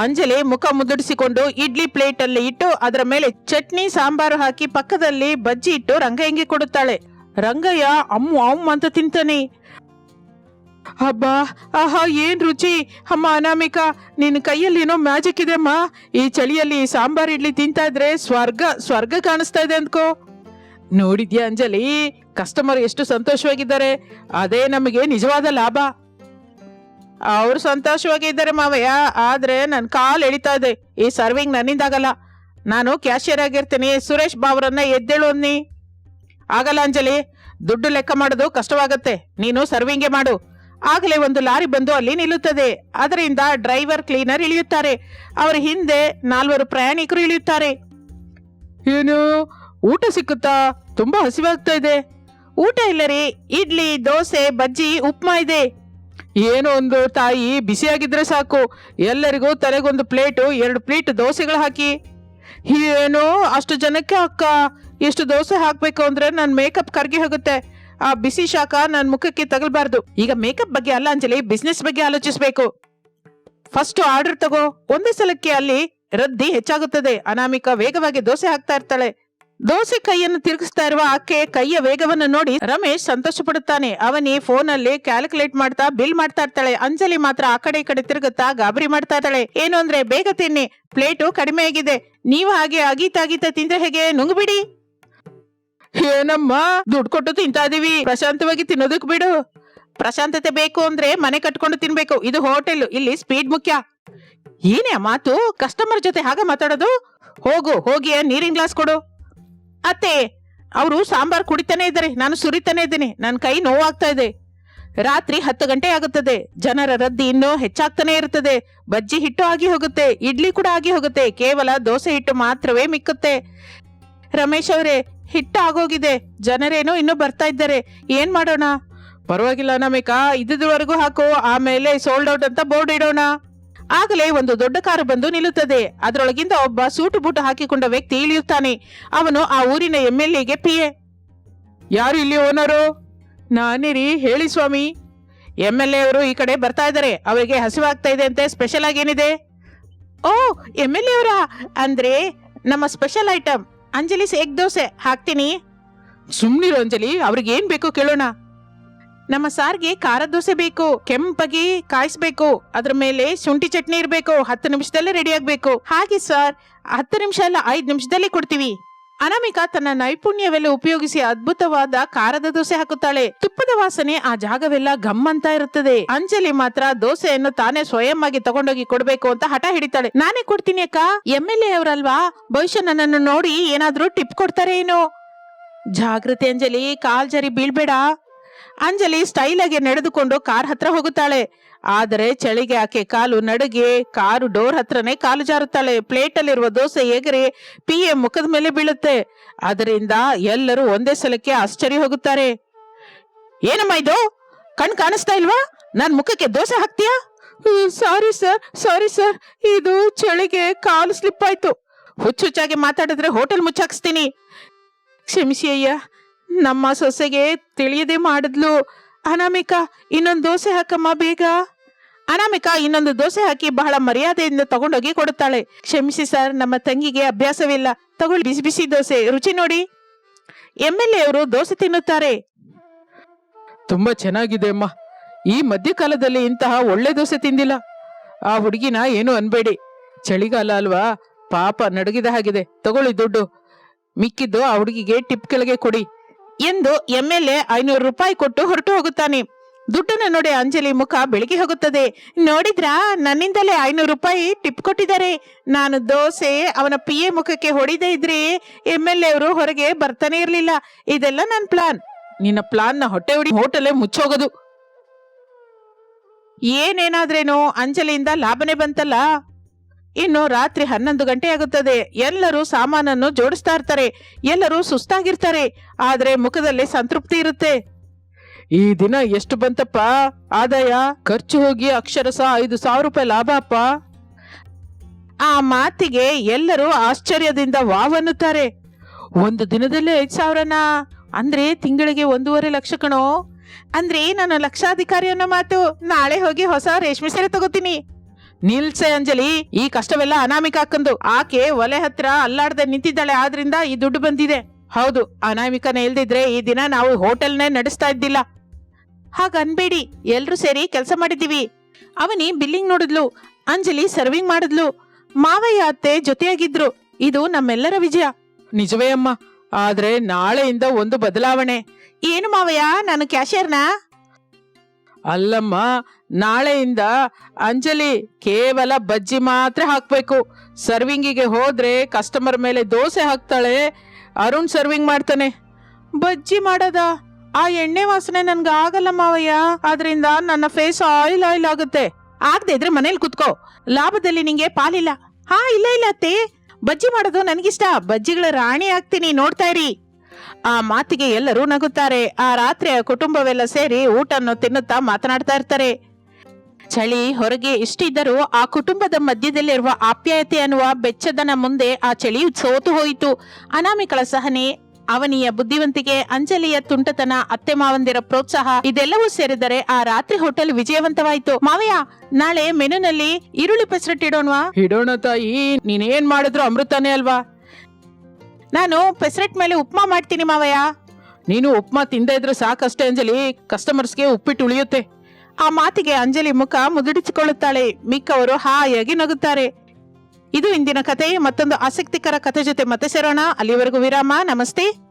Speaker 1: ಅಂಜಲಿ ಮುಖ ಮುದುಡಿಸಿಕೊಂಡು ಇಡ್ಲಿ ಪ್ಲೇಟ್ ಅಲ್ಲಿ ಇಟ್ಟು ಅದರ ಮೇಲೆ ಚಟ್ನಿ, ಸಾಂಬಾರು ಹಾಕಿ ಪಕ್ಕದಲ್ಲಿ ಬಜ್ಜಿ ಇಟ್ಟು ರಂಗಯ್ಯಂಗೆ ಕೊಡುತ್ತಾಳೆ? ರಂಗಯ್ಯ, ಅಮ್ಮು ಅಮ್ಮ ಅಂತ ತಿಂತಾನೆ. ಅಬ್ಬಾ, ಆಹಾ, ಏನ್ ರುಚಿ? ಅಮ್ಮ ಅನಾಮಿಕಾ, ನಿನ್ನ ಕೈಯಲ್ಲಿ ಏನೋ ಮ್ಯಾಜಿಕ್ ಇದೆ ಅಮ್ಮ. ಈ ಚಳಿಯಲ್ಲಿ ಸಾಂಬಾರ್ ಇಡ್ಲಿ ತಿಂತಾ ಇದ್ರೆ ಸ್ವರ್ಗ ಸ್ವರ್ಗ ಕಾಣಿಸ್ತಾ ಇದೆ ಅಂದ್ಕೋ. ನೋಡಿದ್ಯಾ ಅಂಜಲಿ? ಕಸ್ಟಮರ್ ಎಷ್ಟು ಸಂತೋಷವಾಗಿದ್ದಾರೆ. ಅದೇ ನಮಗೆ ನಿಜವಾದ ಲಾಭ. ಅವ್ರು ಸಂತೋಷವಾಗಿದ್ದಾರೆ ಮಾವಯ್ಯ, ಆದ್ರೆ ನನ್ನ ಕಾಲ್ ಎಳಿತಾ ಇದೆ. ಈ ಸರ್ವಿಂಗ್ ನನ್ನಿಂದಾಗಲ್ಲ. ನಾನು ಕ್ಯಾಶಿಯರ್ ಆಗಿರ್ತೀನಿ. ಸುರೇಶ್ ಬಾವ್ರನ್ನ ಎದ್ದೇಳು ಅನ್ನಿ. ಆಗಲ್ಲ ಅಂಜಲಿ, ದುಡ್ಡು ಲೆಕ್ಕ ಮಾಡೋದು ಕಷ್ಟವಾಗತ್ತೆ. ನೀನು ಸರ್ವಿಂಗೇ ಮಾಡು. ಆಗಲೇ ಒಂದು ಲಾರಿ ಬಂದು ಅಲ್ಲಿ ನಿಲ್ಲುತ್ತದೆ. ಅದರಿಂದ ಡ್ರೈವರ್ ಕ್ಲೀನರ್ ಇಳಿಯುತ್ತಾರೆ. ಅವರ ಹಿಂದೆ ನಾಲ್ವರು ಪ್ರಯಾಣಿಕರು ಇಳಿಯುತ್ತಾರೆ. ಏನು? ಊಟ ಸಿಕ್ಕುತ್ತಾ? ತುಂಬಾ ಹಸಿವಾಗ್ತಾ ಇದೆ. ಊಟ ಇಲ್ಲ ರೀ ಇಡ್ಲಿ, ದೋಸೆ, ಬಜ್ಜಿ, ಉಪ್ಮಾ ಇದೆ. ಏನೋ ಒಂದು ತಾಯಿ ಬಿಸಿಯಾಗಿದ್ರೆ ಸಾಕು. ಎಲ್ಲರಿಗೂ ತಲೆಗೊಂದು ಪ್ಲೇಟು, ಎರಡು ಪ್ಲೇಟ್ ದೋಸೆಗಳು ಹಾಕಿ. ಏನು ಅಷ್ಟು ಜನಕ್ಕೆ ಅಕ್ಕ, ಎಷ್ಟು ದೋಸೆ ಹಾಕ್ಬೇಕು ಅಂದ್ರೆ ನನ್ನ ಮೇಕಪ್ ಕರ್ಗಿ ಹೋಗುತ್ತೆ. ಆ ಬಿಸಿ ಶಾಖ ನನ್ನ ಮುಖಕ್ಕೆ ತಗಲ್ಬಾರ್ದು. ಈಗ ಮೇಕಪ್ ಬಗ್ಗೆ ಅಲ್ಲ ಅಂಜಲಿ ಬಿಸ್ನೆಸ್ ಬಗ್ಗೆ ಆಲೋಚಿಸ್ಬೇಕು. ಫಸ್ಟ್ ಆರ್ಡರ್ ತಗೋ. ಒಂದೇ ಸಲಕ್ಕೆ ಅಲ್ಲಿ ರದ್ದಿ ಹೆಚ್ಚಾಗುತ್ತದೆ. ಅನಾಮಿಕ ವೇಗವಾಗಿ ದೋಸೆ ಹಾಕ್ತಾ ಇರ್ತಾಳೆ. ದೋಸೆ ಕೈಯನ್ನು ತಿರುಗಿಸ್ತಾ ಇರುವ ಆಕೆ ಕೈಯ ವೇಗವನ್ನು ನೋಡಿ ರಮೇಶ್ ಸಂತೋಷ ಪಡುತ್ತಾನೆ ಅವನಿ ಫೋನ್ ಅಲ್ಲಿ ಕ್ಯಾಲ್ಕುಲೇಟ್ ಮಾಡ್ತಾ ಬಿಲ್ ಮಾಡ್ತಾ ಇರ್ತಾಳೆ. ಅಂಜಲಿ ಮಾತ್ರ ಆ ಕಡೆ ಈ ಕಡೆ ತಿರುಗುತ್ತಾ ಗಾಬರಿ ಮಾಡ್ತಾ ಇರ್ತಾಳೆ. ಏನು ಅಂದ್ರೆ, ಬೇಗ ತಿನ್ನಿ. ಪ್ಲೇಟು ಕಡಿಮೆ ಆಗಿದೆ. ನೀವು ಹಾಗೆ ಅಗೀತ ಅಗೀತ ತಿಂದ್ರೆ ಹೇಗೆ? ನುಂಗ್ಬಿಡಿ. ಏನಮ್ಮ? ದುಡ್ಡು ಕೊಟ್ಟು ತಿಂತಾ ಇದೀವಿ. ಪ್ರಶಾಂತವಾಗಿ ತಿನ್ನೋದಕ್ ಬಿಡು. ಪ್ರಶಾಂತತೆ ಬೇಕು ಅಂದ್ರೆ ಮನೆ ಕಟ್ಕೊಂಡು ತಿನ್ಬೇಕು. ಇದು ಹೋಟೆಲ್. ಇಲ್ಲಿ ಸ್ಪೀಡ್ ಮುಖ್ಯ. ಏನೇ ಮಾತು? ಕಸ್ಟಮರ್ ಜೊತೆ ಹಾಗೆ ಮಾತಾಡೋದು? ಹೋಗು, ಹೋಗಿ ನೀರಿನ ಗ್ಲಾಸ್ ಕೊಡು. ಅತ್ತೆ, ಅವರು ಸಾಂಬಾರ್ ಕುಡಿತಾನೆ ಇದ್ದಾರೆ. ನಾನು ಸುರಿತಾನೆ ಇದ್ದೀನಿ. ನನ್ನ ಕೈ ನೋವಾಗ್ತಾ ಇದೆ. ರಾತ್ರಿ ಹತ್ತು ಗಂಟೆ ಆಗುತ್ತದೆ. ಜನರ ರದ್ದಿ ಇನ್ನೂ ಹೆಚ್ಚಾಗ್ತಾನೆ ಇರುತ್ತದೆ. ಬಜ್ಜಿ ಹಿಟ್ಟು ಆಗಿ ಹೋಗುತ್ತೆ. ಇಡ್ಲಿ ಕೂಡ ಆಗಿ ಹೋಗುತ್ತೆ. ಕೇವಲ ದೋಸೆ ಹಿಟ್ಟು ಮಾತ್ರವೇ ಮಿಕ್ಕುತ್ತೆ. ರಮೇಶ್ ಅವರೇ, ಹಿಟ್ಟು ಆಗೋಗಿದೆ. ಜನರೇನೋ ಇನ್ನೂ ಬರ್ತಾ ಇದ್ದಾರೆ. ಏನ್ ಮಾಡೋಣ? ಪರವಾಗಿಲ್ಲ ನಮಿಕಾ ಇದ್ದಿದ್ವರೆಗೂ ಹಾಕು. ಆಮೇಲೆ ಸೋಲ್ಡ್ ಔಟ್ ಅಂತ ಬೋರ್ಡ್ ಇಡೋಣ. ಆಗಲೇ ಒಂದು ದೊಡ್ಡ ಕಾರು ಬಂದು ನಿಲ್ಲುತ್ತದೆ. ಅದರೊಳಗಿಂದ ಒಬ್ಬ ಸೂಟು ಬೂಟು ಹಾಕಿಕೊಂಡ ವ್ಯಕ್ತಿ ಇಳಿಯುತ್ತಾನೆ. ಅವನು ಆ ಊರಿನ ಎಂಎಲ್ಎಗೆ ಎಲ್ ಎಗೆ ಪಿ ಎ ಯಾರು ಇಲ್ಲಿ ಓನರು? ನಾನೇ ರೀ ಹೇಳಿ ಸ್ವಾಮಿ. ಎಂ ಎಲ್ ಎ ಅವರು ಈ ಕಡೆ ಬರ್ತಾ ಇದ್ದಾರೆ. ಅವರಿಗೆ ಹಸಿವಾಗ್ತಾ ಇದೆ ಅಂತ. ಸ್ಪೆಷಲ್ ಆಗಿ ಏನಿದೆ? ಓ ಎಂ ಎಲ್ ಎ ಅಂದ್ರೆ ನಮ್ಮ ಸ್ಪೆಷಲ್ ಐಟಮ್ ಅಂಜಲಿ ಸೇಕ್ ದೋಸೆ. ಹಾಕ್ತೀನಿ. ಸುಮ್ಮನಿರು ಅಂಜಲಿ ಅವ್ರಿಗೆ ಏನ್ ಬೇಕು ಕೇಳೋಣ. ನಮ್ಮ ಸಾರ್ಗೆ ಖಾರ ದೋಸೆ ಬೇಕು, ಕೆಂಪಗಿ ಕಾಯಿಸ್ಬೇಕು, ಅದ್ರ ಮೇಲೆ ಶುಂಠಿ ಚಟ್ನಿ ಇರಬೇಕು, ಹತ್ತು ನಿಮಿಷದಲ್ಲೇ ರೆಡಿ ಆಗ್ಬೇಕು. ಹಾಗೆ ಸರ್ ಹತ್ತು ನಿಮಿಷ ಅಲ್ಲ, ಐದು ನಿಮಿಷದಲ್ಲಿ ಕೊಡ್ತೀವಿ. ಅನಾಮಿಕಾ ತನ್ನ ನೈಪುಣ್ಯವೆಲ್ಲ ಉಪಯೋಗಿಸಿ ಅದ್ಭುತವಾದ ಖಾರದ ದೋಸೆ ಹಾಕುತ್ತಾಳೆ. ತುಪ್ಪದ ವಾಸನೆ ಆ ಜಾಗವೆಲ್ಲ ಗಮ್ ಅಂತ ಇರುತ್ತದೆ. ಅಂಜಲಿ ಮಾತ್ರ ದೋಸೆಯನ್ನು ತಾನೇ ಸ್ವಯಂ ಆಗಿ ತಗೊಂಡೋಗಿ ಕೊಡ್ಬೇಕು ಅಂತ ಹಠ ಹಿಡಿತಾಳೆ. ನಾನೇ ಕೊಡ್ತೀನಿ ಅಕ್ಕ. ಎಂ ಎಲ್ ಎ ಅವರಲ್ವಾ? ಬಹುಶಃ ನನ್ನನ್ನು ನೋಡಿ ಏನಾದ್ರೂ ಟಿಪ್ ಕೊಡ್ತಾರೆ ಏನು. ಜಾಗೃತಿ ಅಂಜಲಿ, ಕಾಲ್ ಜರಿ ಬೀಳ್ಬೇಡ. ಅಂಜಲಿ ಸ್ಟೈಲ್ ಆಗಿ ನಡೆದುಕೊಂಡು ಕಾರ್ ಹತ್ರ ಹೋಗುತ್ತಾಳೆ. ಆದರೆ ಚಳಿಗೆ ಆಕೆ ಕಾಲು ನಡುಗೆ, ಕಾರು ಡೋರ್ ಹತ್ರನೇ ಕಾಲು ಜಾರುತ್ತಾಳೆ. ಪ್ಲೇಟ್ ಅಲ್ಲಿರುವ ದೋಸೆ ಎಗರಿ ಪಿ ಎ ಮುಖದ ಮೇಲೆ ಬೀಳುತ್ತೆ. ಅದರಿಂದ ಎಲ್ಲರೂ ಒಂದೇ ಸಲಕ್ಕೆ ಆಶ್ಚರ್ಯ ಹೋಗುತ್ತಾರೆ. ಏನಮ್ಮ ಇದು? ಕಣ್ ಕಾಣಿಸ್ತಾ ಇಲ್ವಾ? ನನ್ ಮುಖಕ್ಕೆ ದೋಸೆ ಹಾಕ್ತೀಯಾ? ಸಾರಿ ಸರ್ ಸಾರಿ ಸರ್ ಇದು ಚಳಿಗೆ ಕಾಲು ಸ್ಲಿಪ್ ಆಯ್ತು. ಹುಚ್ಚುಚ್ಚಾಗಿ ಮಾತಾಡಿದ್ರೆ ಹೋಟೆಲ್ ಮುಚ್ಚಾಕ್ಸ್ತೀನಿ. ಕ್ಷಮಿಸಿ ಅಯ್ಯ. ನಮ್ಮ ಸೊಸೆಗೆ ತಿಳಿಯದೆ ಮಾಡಿದ್ಲು. ಅನಾಮಿಕ, ಇನ್ನೊಂದು ದೋಸೆ ಹಾಕಮ್ಮ ಬೇಗ. ಅನಾಮಿಕ, ಇನ್ನೊಂದು ದೋಸೆ ಹಾಕಿ ಬಹಳ ಮರ್ಯಾದೆಯಿಂದ ತಗೊಂಡೋಗಿ ಕೊಡುತ್ತಾಳೆ. ಕ್ಷಮಿಸಿ ಸರ್, ನಮ್ಮ ತಂಗಿಗೆ ಅಭ್ಯಾಸವಿಲ್ಲ. ತಗೊಳ್ಳಿ, ಬಿಸಿ ಬಿಸಿ ದೋಸೆ. ರುಚಿ ನೋಡಿ. ಎಂ ಎಲ್ ಎ ಅವರು ದೋಸೆ ತಿನ್ನುತ್ತಾರೆ. ತುಂಬಾ ಚೆನ್ನಾಗಿದೆ ಅಮ್ಮ. ಈ ಮಧ್ಯಕಾಲದಲ್ಲಿ ಇಂತಹ ಒಳ್ಳೆ ದೋಸೆ ತಿಂದಿಲ್ಲ. ಆ ಹುಡುಗಿನ ಏನು ಅನ್ಬೇಡಿ. ಚಳಿಗಾಲ ಅಲ್ವಾ? ಪಾಪ ನಡಗಿದ ಹಾಗಿದೆ. ತಗೊಳ್ಳಿ ದುಡ್ಡು. ಮಿಕ್ಕಿದ್ದು ಆ ಹುಡುಗಿಗೆ ಟಿಪ್ ಕೆಳಗೆ ಕೊಡಿ. ಎಂದು ಎಂಎಲ್ಎ ಐನೂರು ರೂಪಾಯಿ ಕೊಟ್ಟು ಹೊರಟು ಹೋಗುತ್ತಾನೆ. ದುಡ್ಡನ್ನು ನೋಡಿ ಅಂಜಲಿ ಮುಖ ಬೆಳಗಿ ಹೋಗುತ್ತದೆ. ನೋಡಿದ್ರಾ? ನನ್ನಿಂದಲೇ ಐನೂರು ರೂಪಾಯಿ ಟಿಪ್ ಕೊಟ್ಟಿದ್ದಾರೆ. ನಾನು ದೋಸೆ ಅವನ ಪಿ ಎ ಮುಖಕ್ಕೆ ಹೊಡಿದೇ ಇದ್ರೆ ಎಂ ಎಲ್ ಎ ಅವರು ಹೊರಗೆ ಬರ್ತಾನೆ ಇರಲಿಲ್ಲ. ಇದೆಲ್ಲ ನನ್ನ ಪ್ಲಾನ್. ನಿನ್ನ ಪ್ಲಾನ್ನ ಹೊಟ್ಟೆ ಹೊಡಿ ಹೋಟೆಲೇ ಮುಚ್ಚೋಗೋದು. ಏನೇನಾದ್ರೇನು ಅಂಜಲಿಯಿಂದ ಲಾಭನೇ ಬಂತಲ್ಲ? ಇನ್ನು ರಾತ್ರಿ ಹನ್ನೊಂದು ಗಂಟೆ ಆಗುತ್ತದೆ. ಎಲ್ಲರೂ ಸಾಮಾನನ್ನು ಜೋಡಿಸ್ತಾ ಇರ್ತಾರೆ. ಎಲ್ಲರೂ ಸುಸ್ತಾಗಿರ್ತಾರೆ. ಆದ್ರೆ ಮುಖದಲ್ಲಿ ಸಂತೃಪ್ತಿ ಇರುತ್ತೆ. ಈ ದಿನ ಎಷ್ಟು ಬಂತಪ್ಪ? ಆದಾಯ? ಖರ್ಚು ಹೋಗಿ ಅಕ್ಷರಸ ಐದು ಸಾವಿರ ರೂಪಾಯಿ ಲಾಭ ಅಪ್ಪ. ಆ ಮಾತಿಗೆ ಎಲ್ಲರೂ ಆಶ್ಚರ್ಯದಿಂದ ವಾವ್ ಅನ್ನುತ್ತಾರೆ ಒಂದು ದಿನದಲ್ಲೇ ಐದು ಸಾವಿರನಾ? ಅಂದ್ರೆ ತಿಂಗಳಿಗೆ ಒಂದೂವರೆ ಲಕ್ಷ ಕಣೋ. ಅಂದ್ರೆ ನಾನು ಲಕ್ಷಾಧಿಕಾರಿ ಅನ್ನೋ ಮಾತು. ನಾಳೆ ಹೋಗಿ ಹೊಸ ರೇಷ್ಮೆ ಸೀರೆ ತಗೋತೀನಿ. ನಿಲ್ಸೆ ಅಂಜಲಿ, ಈ ಕಷ್ಟವೆಲ್ಲ ಅನಾಮಿಕ ಹಾಕಂದು ಆಕೆ ಒಲೆ ಹತ್ರ ಅಲ್ಲಾಡದೆ ನಿಂತಿದ್ದಾಳೆ, ಆದ್ರಿಂದ ಈ ದುಡ್ಡು ಬಂದಿದೆ. ಹೌದು, ಅನಾಮಿಕನ ಇಲ್ದಿದ್ರೆ ಈ ದಿನ ನಾವು ಹೋಟೆಲ್ನೇ ನಡೆಸ್ತಾ ಇದ್ದಿಲ್ಲ. ಹಾಗನ್ಬೇಡಿ ಎಲ್ಲರೂ ಸೇರಿ ಕೆಲಸ ಮಾಡಿದ್ದೀವಿ. ಅವನಿ ಬಿಲ್ಲಿಂಗ್ ನೋಡಿದ್ಲು, ಅಂಜಲಿ ಸರ್ವಿಂಗ್ ಮಾಡಿದ್ಲು. ಮಾವಯ್ಯ ಅತ್ತೆ ಜೊತೆಯಾಗಿದ್ರು, ಇದು ನಮ್ಮೆಲ್ಲರ ವಿಜಯ. ನಿಜವೇ ಅಮ್ಮ, ಆದ್ರೆ ನಾಳೆಯಿಂದ ಒಂದು ಬದಲಾವಣೆ. ಏನು ಮಾವಯ್ಯ, ನಾನು ಕ್ಯಾಶಿಯರ್ನಾ? ಅಲ್ಲಮ್ಮ ನಾಳೆಯಿಂದ ಅಂಜಲಿ ಕೇವಲ ಬಜ್ಜಿ ಮಾತ್ರ ಹಾಕಬೇಕು. ಸರ್ವಿಂಗಿಗೆ ಹೋದರೆ ಕಸ್ಟಮರ್ ಮೇಲೆ ದೋಸೆ ಹಾಕ್ತಾಳೆ, ಅರುಣ್ ಸರ್ವಿಂಗ್ ಮಾಡ್ತಾನೆ. ಬಜ್ಜಿ ಮಾಡದ? ಆ ಎಣ್ಣೆ ವಾಸನೆ ನನ್ಗೆ ಆಗಲ್ಲ ಮಾವಯ್ಯ ಅದರಿಂದ ನನ್ನ ಫೇಸ್ ಆಯಿಲ್ ಆಯಿಲ್ ಆಗುತ್ತೆ. ಆಗದೆ ಇದ್ರೆ ಮನೇಲಿ ಕುತ್ಕೋ. ಲಾಭದಲ್ಲಿ ನಿಂಗೆ ಪಾಲಿಲ್ಲ. ಹಾ, ಇಲ್ಲ ಇಲ್ಲ ಅತ್ತೆ. ಬಜ್ಜಿ ಮಾಡೋದು ನನಗಿಷ್ಟ. ಬಜ್ಜಿಗಳ ರಾಣಿ ಆಗ್ತೀನಿ, ನೋಡ್ತಾ ಇರಿ. ಆ ಮಾತಿಗೆ ಎಲ್ಲರೂ ನಗುತ್ತಾರೆ. ಆ ರಾತ್ರಿ ಕುಟುಂಬವೆಲ್ಲ ಸೇರಿ ಊಟನ್ನು ತಿನ್ನುತ್ತಾ ಮಾತನಾಡ್ತಾ ಇರ್ತಾರೆ. ಚಳಿ ಹೊರಗೆ ಎಷ್ಟಿದ್ದರೂ ಆ ಕುಟುಂಬದ ಮಧ್ಯದಲ್ಲಿರುವ ಆಪ್ಯಾಯತೆ ಅನ್ನುವ ಬೆಚ್ಚದನ ಮುಂದೆ ಆ ಚಳಿ ಸೋತು ಹೋಯಿತು. ಅನಾಮಿಕಳ ಸಹನೆ ಅವನಿಯ ಬುದ್ಧಿವಂತಿಕೆ ಅಂಜಲಿಯ ತುಂಟತನ ಅತ್ತೆ ಮಾವಂದಿರ ಪ್ರೋತ್ಸಾಹ ಇದೆಲ್ಲವೂ ಸೇರಿದರೆ ಆ ರಾತ್ರಿ ಹೋಟೆಲ್ ವಿಜಯವಂತವಾಯಿತು. ಮಾವಯ್ಯ ನಾಳೆ ಮೆನುನಲ್ಲಿ ಈರುಳ್ಳಿ ಪೆಸರಟ್ ಇಡೋಣವಾ ಇಡೋಣ ತಾಯಿ ನೀನೇನ್ ಮಾಡಿದ್ರು ಅಮೃತನೇ ಅಲ್ವಾ? ನಾನು ಪೆಸರಟ್ ಮೇಲೆ ಉಪ್ಮಾ ಮಾಡ್ತೀನಿ ಮಾವಯ್ಯ. ನೀನು ಉಪ್ಮಾ ತಿಂದ ಇದ್ರೆ ಸಾಕಷ್ಟೇ ಅಂಜಲಿ ಕಸ್ಟಮರ್ಸ್ಗೆ ಉಪ್ಪಿಟ್ಟು ಉಳಿಯುತ್ತೆ. ಆ ಮಾತಿಗೆ ಅಂಜಲಿ ಮುಖ ಮುದುಡಿಸಿಕೊಳ್ಳುತ್ತಾಳೆ. ಮಿಕ್ಕವರು ಹಾಯಾಗಿ ನಗುತ್ತಾರೆ. ಇದು ಇಂದಿನ ಕತೆ, ಮತ್ತೊಂದು ಆಸಕ್ತಿಕರ ಕಥೆ ಜೊತೆ ಮತ್ತೆ ಸೇರೋಣ. ಅಲ್ಲಿವರೆಗೂ ವಿರಾಮ. ನಮಸ್ತೆ.